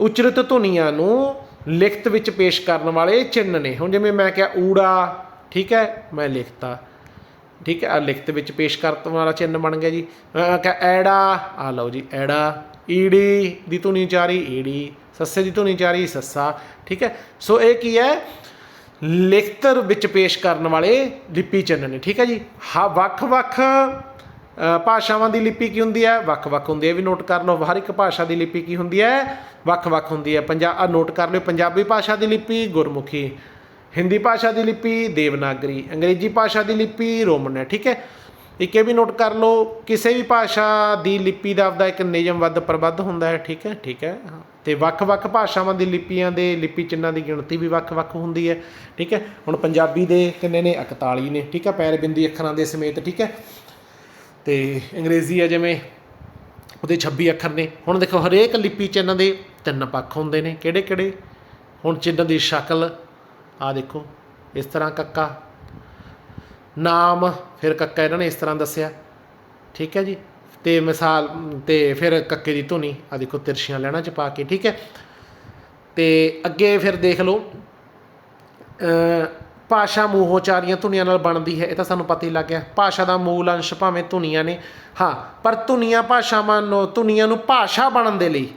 Speaker 1: ਉਚਰਿਤ ਧੁਨੀਆਂ ਨੂੰ ਲਿਖਤ ਵਿੱਚ ਪੇਸ਼ ਕਰਨ ਵਾਲੇ ਚਿੰਨ੍ਹ ਨੇ। ਹੁਣ ਜਿਵੇਂ ਮੈਂ ਕਿਹਾ ਊੜਾ, ਠੀਕ ਹੈ, ਮੈਂ ਲਿਖਤਾ। ਠੀਕ ਹੈ ਆ ਲਿਖਤ ਵਿੱਚ ਪੇਸ਼ ਕਰਨ ਵਾਲਾ ਚਿੰਨ੍ਹ ਬਣ ਗਿਆ ਜੀ। ਮੈਂ ਕਿਹਾ ਐੜਾ ਆ ਲਓ ਜੀ, ਐੜਾ, ਈੜੀ ਦੀ ਧੁਨੀ ਚਾਰੀ, ਈੜੀ, ਸੱਸੇ ਦੀ ਧੁਨੀ ਚਾਰੀ, ਸੱਸਾ, ਠੀਕ ਹੈ। ਸੋ ਇਹ ਕੀ ਹੈ? ਲਿਖਤ ਵਿੱਚ ਪੇਸ਼ ਕਰਨ ਵਾਲੇ ਲਿਪੀ ਚਿੰਨ੍ਹ ਨੇ, ਠੀਕ ਹੈ ਜੀ। ਹਾਂ, ਵੱਖ-ਵੱਖ ਭਾਸ਼ਾਵਾਂ ਦੀ ਲਿਪੀ ਕੀ ਹੁੰਦੀ ਹੈ? ਵੱਖ-ਵੱਖ ਹੁੰਦੀ ਹੈ। ਵੀ ਨੋਟ ਕਰ ਲਓ, ਹਰ ਇੱਕ ਭਾਸ਼ਾ ਦੀ ਲਿਪੀ ਕੀ ਹੁੰਦੀ ਹੈ? ਵੱਖ-ਵੱਖ ਹੁੰਦੀ ਹੈ। ਪੰਜਾ ਨੋਟ ਕਰ ਲਿਓ, ਪੰਜਾਬੀ ਭਾਸ਼ਾ ਦੀ ਲਿਪੀ ਗੁਰਮੁਖੀ, ਹਿੰਦੀ ਭਾਸ਼ਾ ਦੀ ਲਿਪੀ ਦੇਵਨਾਗਰੀ, ਅੰਗਰੇਜ਼ੀ ਭਾਸ਼ਾ ਦੀ ਲਿਪੀ ਰੋਮਨ ਹੈ, ਠੀਕ ਹੈ? ਇੱਕ ਇਹ ਵੀ ਨੋਟ ਕਰ ਲਓ, ਕਿਸੇ ਵੀ ਭਾਸ਼ਾ ਦੀ ਲਿਪੀ ਦਾ ਆਪਦਾ ਇੱਕ ਨਿਯਮਬੱਧ ਪ੍ਰਬੰਧ ਹੁੰਦਾ ਹੈ, ਠੀਕ ਹੈ? ਠੀਕ ਹੈ, ਹਾਂ। ਤੇ ਵੱਖ-ਵੱਖ ਭਾਸ਼ਾਵਾਂ ਦੀ ਲਿਪੀਆਂ ਦੇ ਲਿਪੀ ਚਿੰਨ੍ਹਾਂ ਦੀ ਗਿਣਤੀ ਵੀ ਵੱਖ-ਵੱਖ ਹੁੰਦੀ ਹੈ, ਠੀਕ ਹੈ? ਹੁਣ ਪੰਜਾਬੀ ਦੇ ਕਿੰਨੇ ਨੇ? 41 ਨੇ, ਠੀਕ ਹੈ? ਪੈਰਬਿੰਦੀ ਅੱਖਰਾਂ ਦੇ ਸਮੇਤ, ਠੀਕ ਹੈ? ਤੇ ਅੰਗਰੇਜ਼ੀ ਹੈ ਜਿਵੇਂ ਉਹਦੇ 26 ਅੱਖਰ ਨੇ। ਹੁਣ ਦੇਖੋ, ਹਰੇਕ ਲਿਪੀ ਚਿੰਨ੍ਹ ਦੇ ਤਿੰਨ ਪੱਖ ਹੁੰਦੇ ਨੇ। ਕਿਹੜੇ ਕਿਹੜੇ? ਹੁਣ ਚਿੰਨ੍ਹ ਦੀ ਸ਼ਕਲ ਆ ਦੇਖੋ, ਇਸ ਤਰ੍ਹਾਂ ਕੱਕਾ। ਨਾਮ, ਫਿਰ ਕੱਕਾ ਇਹਨਾਂ ਨੇ ਇਸ ਤਰ੍ਹਾਂ ਦੱਸਿਆ। ਠੀਕ ਹੈ ਜੀ? ਤੇ ਮਿਸਾਲ, ਤੇ ਫਿਰ ਕੱਕੇ ਦੀ ਧੁਨੀ ਆ ਦੇਖੋ, ਤਿਰਛੀਆਂ ਲੈਣਾ ਚ ਪਾ ਕੇ। ਠੀਕ ਹੈ? ਤੇ ਅੱਗੇ ਫਿਰ ਦੇਖ ਲਓ ਅ, ਭਾਸ਼ਾ ਮੂਹੋਚਾਰੀਆਂ ਧੁਨੀਆਂ ਨਾਲ ਬਣਦੀ ਹੈ ਇਹ ਤਾਂ ਸਾਨੂੰ ਪਤਾ ਹੀ ਲੱਗ ਗਿਆ। ਭਾਸ਼ਾ ਦਾ ਮੂਲ ਅੰਸ਼ ਭਾਵੇਂ ਧੁਨੀਆਂ ਨੇ। ਹਾਂ ਪਰ ਧੁਨੀਆਂ ਭਾਸ਼ਾਵਾਂ ਨੂੰ ਧੁਨੀਆਂ ਨੂੰ ਭਾਸ਼ਾ ਬਣਨ ਦੇ ਲਈ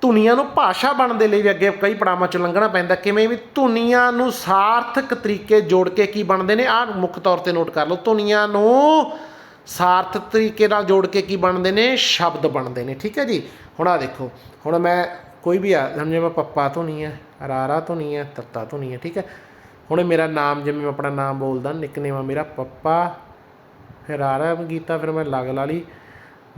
Speaker 1: ਧੁਨੀਆਂ ਨੂੰ ਭਾਸ਼ਾ ਬਣਨ ਦੇ ਲਈ ਵੀ ਅੱਗੇ ਕਈ ਪੜਾਵਾਂ ਚ ਲੰਘਣਾ ਪੈਂਦਾ। ਕਿਵੇਂ ਵੀ ਧੁਨੀਆਂ ਨੂੰ ਸਾਰਥਕ ਤਰੀਕੇ ਜੋੜ ਕੇ ਕੀ ਬਣਦੇ ਨੇ ਆਹ ਮੁੱਖ ਤੌਰ ਤੇ ਨੋਟ ਕਰ ਲਓ। ਧੁਨੀਆਂ ਨੂੰ ਸਾਰਥਕ ਤਰੀਕੇ ਨਾਲ ਜੋੜ ਕੇ ਕੀ ਬਣਦੇ ਨੇ ਸ਼ਬਦ ਬਣਦੇ ਨੇ। ਠੀਕ ਹੈ ਜੀ? ਹੁਣ ਆ ਦੇਖੋ ਹੁਣ ਮੈਂ ਕੋਈ ਵੀ ਆ ਹੁਣ ਮੈਂ ਪੱਪਾ ਧੁਨੀ ਹੈ ਰਾਰਾ ਧੁਨੀ ਹੈ ਤੱਤਾ ਧੁਨੀ ਹੈ ਠੀਕ ਹੈ? ਹੁਣ ਮੇਰਾ ਨਾਮ, ਜਿਵੇਂ ਮੈਂ ਆਪਣਾ ਨਾਮ ਬੋਲਦਾ ਨਿਕਨੇਮ ਆ ਮੇਰਾ ਪੱਪਾ। ਫਿਰ ਰਾਰਾ ਗੀਤਾ, ਫਿਰ ਮੈਂ ਲਗ ਲਾ ਲਈ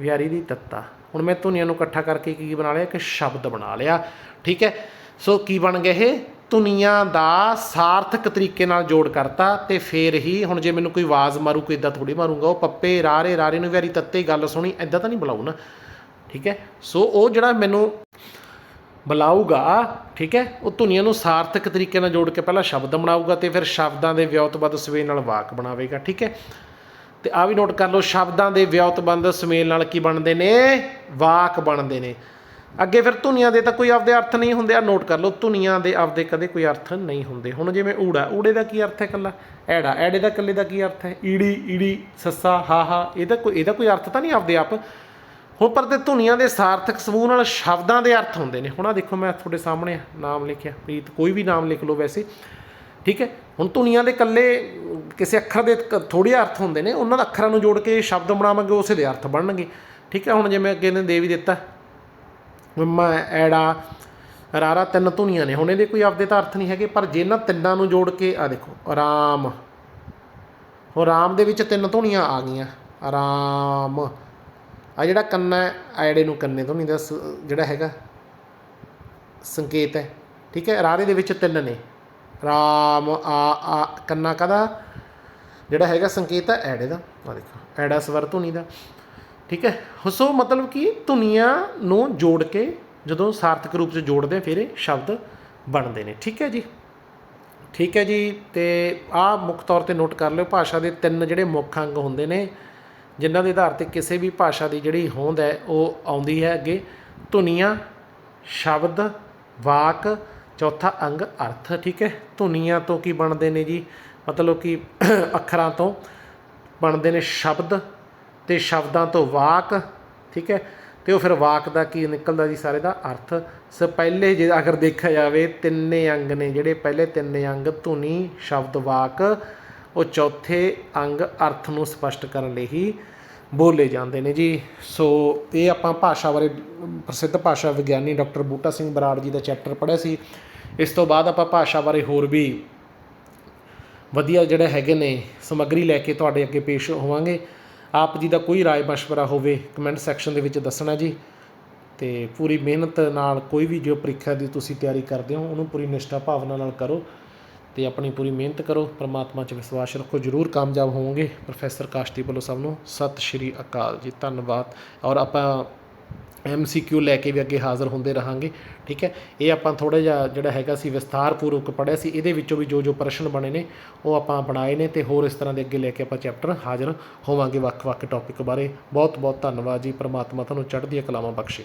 Speaker 1: ਵਿਆਰੀ ਦੀ ਤੱਤਾ। ਹੁਣ ਮੈਂ ਧੁਨੀਆਂ ਨੂੰ ਇਕੱਠਾ ਕਰਕੇ ਕੀ ਬਣਾ ਲਿਆ? ਇੱਕ ਸ਼ਬਦ ਬਣਾ ਲਿਆ। ਠੀਕ ਹੈ? ਸੋ ਕੀ ਬਣ ਗਏ ਇਹ? ਧੁਨੀਆਂ ਦਾ ਸਾਰਥਕ ਤਰੀਕੇ ਨਾਲ ਜੋੜ ਕਰਤਾ ਤੇ ਫੇਰ ਹੀ ਹੁਣ ਜੇ ਮੈਨੂੰ ਕੋਈ ਆਵਾਜ਼ ਮਾਰੂ, ਕੋਈ ਇਦਾਂ ਥੋੜੀ ਮਾਰੂਗਾ, ਉਹ ਪੱਪੇ ਰਾਰੇ ਰਾਰੇ ਨੂੰ ਵਿਆਰੀ ਤੱਤੇ, ਗੱਲ ਸੁਣੀ, ਇਦਾਂ ਤਾਂ ਨਹੀਂ ਬੁਲਾਉ ਨਾ। ਠੀਕ ਹੈ? ਸੋ ਉਹ ਜਿਹੜਾ ਮੈਨੂੰ ਬੁਲਾਊਗਾ, ਠੀਕ ਹੈ? ਉਹ ਧੁਨੀਆਂ ਨੂੰ ਸਾਰਥਕ ਤਰੀਕੇ ਨਾਲ ਜੋੜ ਕੇ ਪਹਿਲਾਂ ਸ਼ਬਦ ਬਣਾਊਗਾ ਤੇ ਫਿਰ ਸ਼ਬਦਾਂ ਦੇ ਵਿਉਤਬੱਧ ਸਵੇਰ ਨਾਲ ਵਾਕ ਬਣਾਵੇਗਾ, ਠੀਕ ਹੈ? ਤੇ ਆ ਵੀ ਨੋਟ ਕਰ ਲਓ, ਸ਼ਬਦਾਂ ਦੇ ਵਿਉਤਬੰਦ ਸੁਮੇਲ ਨਾਲ ਕੀ ਬਣਦੇ ਨੇ? ਵਾਕ ਬਣਦੇ ਨੇ। ਅੱਗੇ ਫਿਰ ਧੁਨੀਆਂ ਦੇ ਤਾਂ ਕੋਈ ਆਪਦੇ ਅਰਥ ਨਹੀਂ ਹੁੰਦੇ ਆ ਨੋਟ ਕਰ ਲਓ, ਧੁਨੀਆਂ ਦੇ ਆਪਦੇ ਕਦੇ ਕੋਈ ਅਰਥ ਨਹੀਂ ਹੁੰਦੇ। ਹੁਣ ਜਿਵੇਂ ਊੜਾ, ਊੜੇ ਦਾ ਕੀ ਅਰਥ ਹੈ ਕੱਲਾ ਐੜਾ, ਐੜੇ ਦਾ ਕੱਲੇ ਦਾ ਕੀ ਅਰਥ ਹੈ? ਈੜੀ ਈੜੀ, ਸੱਸਾ, ਹਾ ਹਾ ਇਹਦਾ ਕੋਈ ਇਹਦਾ ਕੋਈ ਅਰਥ ਤਾਂ ਨਹੀਂ ਆਪਦੇ ਆਪ? ਹੁਣ ਪਰ ਤੇ ਧੁਨੀਆਂ ਦੇ ਸਾਰਥਕ ਸਮੂਹ ਨਾਲ ਸ਼ਬਦਾਂ ਦੇ ਅਰਥ ਹੁੰਦੇ ਨੇ। ਹੁਣ ਆ ਦੇਖੋ, ਮੈਂ ਤੁਹਾਡੇ ਸਾਹਮਣੇ ਨਾਮ ਲਿਖਿਆ। ਪ੍ਰੀਤ, ਕੋਈ ਵੀ ਨਾਮ ਲਿਖ ਲਓ ਵੈਸੇ। ਠੀਕ ਹੈ? ਹੁਣ ਧੁਨੀਆਂ ਦੇ ਇਕੱਲੇ ਕਿਸੇ ਅੱਖਰ ਦੇ ਥੋੜ੍ਹੇ ਅਰਥ ਹੁੰਦੇ ਨੇ। ਉਹਨਾਂ ਦਾ ਅੱਖਰਾਂ ਨੂੰ ਜੋੜ ਕੇ ਸ਼ਬਦ ਬਣਾਵਾਂਗੇ, ਉਸੇ ਦੇ ਅਰਥ ਬਣਨਗੇ। ਠੀਕ ਹੈ? ਹੁਣ ਜਿਵੇਂ ਅੱਗੇ ਨੇ ਦੇਵੀ ਦਿੱਤਾ। ਮੰਮਾ ਐੜਾ, ਰਾਰਾ ਤਿੰਨ ਧੁਨੀਆਂ ਨੇ। ਹੁਣ ਇਹਦੇ ਕੋਈ ਆਪਦੇ ਤਾਂ ਅਰਥ ਨਹੀਂ ਹੈਗੇ, ਪਰ ਜੇ ਇਹਨਾਂ ਤਿੰਨਾਂ ਨੂੰ ਜੋੜ ਕੇ ਆ ਦੇਖੋ ਆਰਾਮ ਹੁਣ ਰਾਮ ਦੇ ਵਿੱਚ ਤਿੰਨ ਧੁਨੀਆਂ ਆ ਗਈਆਂ। ਆਰਾਮ ਆ ਜਿਹੜਾ ਕੰਨਾ ਹੈ ਐੜੇ ਨੂੰ ਕੰਨੇ ਧੁਨੀ ਦਾ ਸ- ਜਿਹੜਾ ਹੈਗਾ, ਸੰਕੇਤ ਹੈ, ਠੀਕ ਹੈ? ਰਾਰੇ ਦੇ ਵਿੱਚ ਤਿੰਨ ਨੇ। ਰਾਮ, ਆ ਆ, ਕੰਨਾ ਕਦਾ ਜਿਹੜਾ ਹੈਗਾ ਸੰਕੇਤ ਹੈ, ਐੜੇ ਦਾ। ਆ ਦੇਖੋ, ਐੜਾ ਸਵਰ ਧੁਨੀ ਦਾ। ਠੀਕ ਹੈ? ਸੋ ਮਤਲਬ ਕਿ ਧੁਨੀਆਂ ਨੂੰ ਜੋੜ ਕੇ ਜਦੋਂ ਸਾਰਥਕ ਰੂਪ 'ਚ ਜੋੜਦੇ ਫਿਰ ਇਹ ਸ਼ਬਦ ਬਣਦੇ ਨੇ। ਠੀਕ ਹੈ ਜੀ? ਠੀਕ ਹੈ ਜੀ? ਤੇ ਆਹ ਮੁੱਖ ਤੌਰ ਤੇ ਨੋਟ ਕਰ ਲਿਓ, ਭਾਸ਼ਾ ਦੇ ਤਿੰਨ ਜਿਹੜੇ ਮੁੱਖ ਅੰਗ ਹੁੰਦੇ ਨੇ ਜਿਨ੍ਹਾਂ ਦੇ ਆਧਾਰ ਤੇ ਕਿਸੇ ਵੀ ਭਾਸ਼ਾ ਦੀ ਜਿਹੜੀ ਹੋਂਦ ਹੈ, ਉਹ ਆਉਂਦੀ ਹੈ ਅੱਗੇ। ਧੁਨੀਆਂ, ਸ਼ਬਦ, ਵਾਕ, ਚੌਥਾ ਅੰਗ, ਅਰਥ, ਠੀਕ ਹੈ? ਧੁਨੀਆਂ ਤੋਂ ਕੀ ਬਣਦੇ ਨੇ ਜੀ? ਮਤਲਬ ਕਿ ਅੱਖਰਾਂ ਤੋਂ ਬਣਦੇ ਨੇ ਸ਼ਬਦ ਤੇ ਸ਼ਬਦਾਂ ਤੋਂ ਵਾਕ, ਠੀਕ ਹੈ? ਤੇ ਉਹ ਫਿਰ ਵਾਕ ਦਾ ਕੀ ਨਿਕਲਦਾ ਜੀ ਸਾਰੇ ਦਾ? ਅਰਥ। ਸੋ ਪਹਿਲੇ ਜੇ ਅਗਰ ਦੇਖਿਆ ਜਾਵੇ, ਤਿੰਨੇ ਅੰਗ ਨੇ ਜਿਹੜੇ, ਪਹਿਲੇ ਤਿੰਨੇ ਅੰਗ ਧੁਨੀ, ਸ਼ਬਦ, ਵਾਕ ਉਹ ਚੌਥੇ ਅੰਗ ਅਰਥ ਨੂੰ ਸਪਸ਼ਟ ਕਰਨ ਲਈ ਹੀ ਬੋਲੇ ਜਾਂਦੇ ਨੇ ਜੀ। ਸੋ ਇਹ ਆਪਾਂ ਭਾਸ਼ਾ ਬਾਰੇ, ਪ੍ਰਸਿੱਧ ਭਾਸ਼ਾ ਵਿਗਿਆਨੀ ਡਾਕਟਰ ਬੂਟਾ ਸਿੰਘ ਬਰਾੜ ਜੀ ਦਾ ਚੈਪਟਰ ਪੜ੍ਹਿਆ ਸੀ। ਇਸ ਤੋਂ ਬਾਅਦ ਆਪਾਂ ਭਾਸ਼ਾ ਬਾਰੇ ਹੋਰ ਵੀ ਵਧੀਆ ਜਿਹੜੇ ਹੈਗੇ ਨੇ ਸਮੱਗਰੀ ਲੈ ਕੇ ਤੁਹਾਡੇ ਅੱਗੇ ਪੇਸ਼ ਹੋਵਾਂਗੇ। ਆਪ ਜੀ ਦਾ ਕੋਈ ਰਾਏ ਮਸ਼ਵਰਾ ਹੋਵੇ, ਕਮੈਂਟ ਸੈਕਸ਼ਨ ਦੇ ਵਿੱਚ ਦੱਸਣਾ ਜੀ। ਤੇ ਪੂਰੀ ਮਿਹਨਤ ਨਾਲ ਕੋਈ ਵੀ ਜੋ ਪ੍ਰੀਖਿਆ ਦੀ ਤੁਸੀਂ ਤਿਆਰੀ ਕਰਦੇ ਹੋ, ਉਹਨੂੰ ਪੂਰੀ ਨਿਸ਼ਠਾ ਭਾਵਨਾ ਨਾਲ ਕਰੋ। ਅਤੇ ਆਪਣੀ ਪੂਰੀ ਮਿਹਨਤ ਕਰੋ, ਪਰਮਾਤਮਾ 'ਚ ਵਿਸ਼ਵਾਸ ਰੱਖੋ, ਜ਼ਰੂਰ ਕਾਮਯਾਬ ਹੋਵੋਗੇ। ਪ੍ਰੋਫੈਸਰ ਕਾਸ਼ਤੀ ਵੱਲੋਂ ਸਭ ਨੂੰ ਸਤਿ ਸ਼੍ਰੀ ਅਕਾਲ ਜੀ, ਧੰਨਵਾਦ। ਔਰ ਆਪਾਂ ਐੱਮ ਸੀ ਕਿਊ ਲੈ ਕੇ ਵੀ ਅੱਗੇ ਹਾਜ਼ਰ ਹੁੰਦੇ ਰਹਾਂਗੇ, ਠੀਕ ਹੈ? ਇਹ ਆਪਾਂ ਥੋੜਾ ਜਿਹਾ ਜਿਹੜਾ ਹੈਗਾ ਸੀ ਵਿਸਥਾਰਪੂਰਵਕ ਪੜ੍ਹਿਆ ਸੀ, ਇਹਦੇ ਵਿੱਚੋਂ ਵੀ ਜੋ ਜੋ ਪ੍ਰਸ਼ਨ ਬਣੇ ਨੇ, ਉਹ ਆਪਾਂ ਬਣਾਏ ਨੇ ਤੇ ਹੋਰ ਇਸ ਤਰ੍ਹਾਂ ਦੇ ਅੱਗੇ ਲੈ ਕੇ ਆਪਾਂ ਚੈਪਟਰ ਹਾਜ਼ਰ ਹੋਵਾਂਗੇ ਵੱਖ-ਵੱਖ ਟੌਪਿਕ ਬਾਰੇ। ਬਹੁਤ ਬਹੁਤ ਧੰਨਵਾਦ ਜੀ, ਪ੍ਰਮਾਤਮਾ ਤੁਹਾਨੂੰ ਚੜ੍ਹਦੀਆਂ ਕਲਾਵਾਂ ਬਖਸ਼ੇ।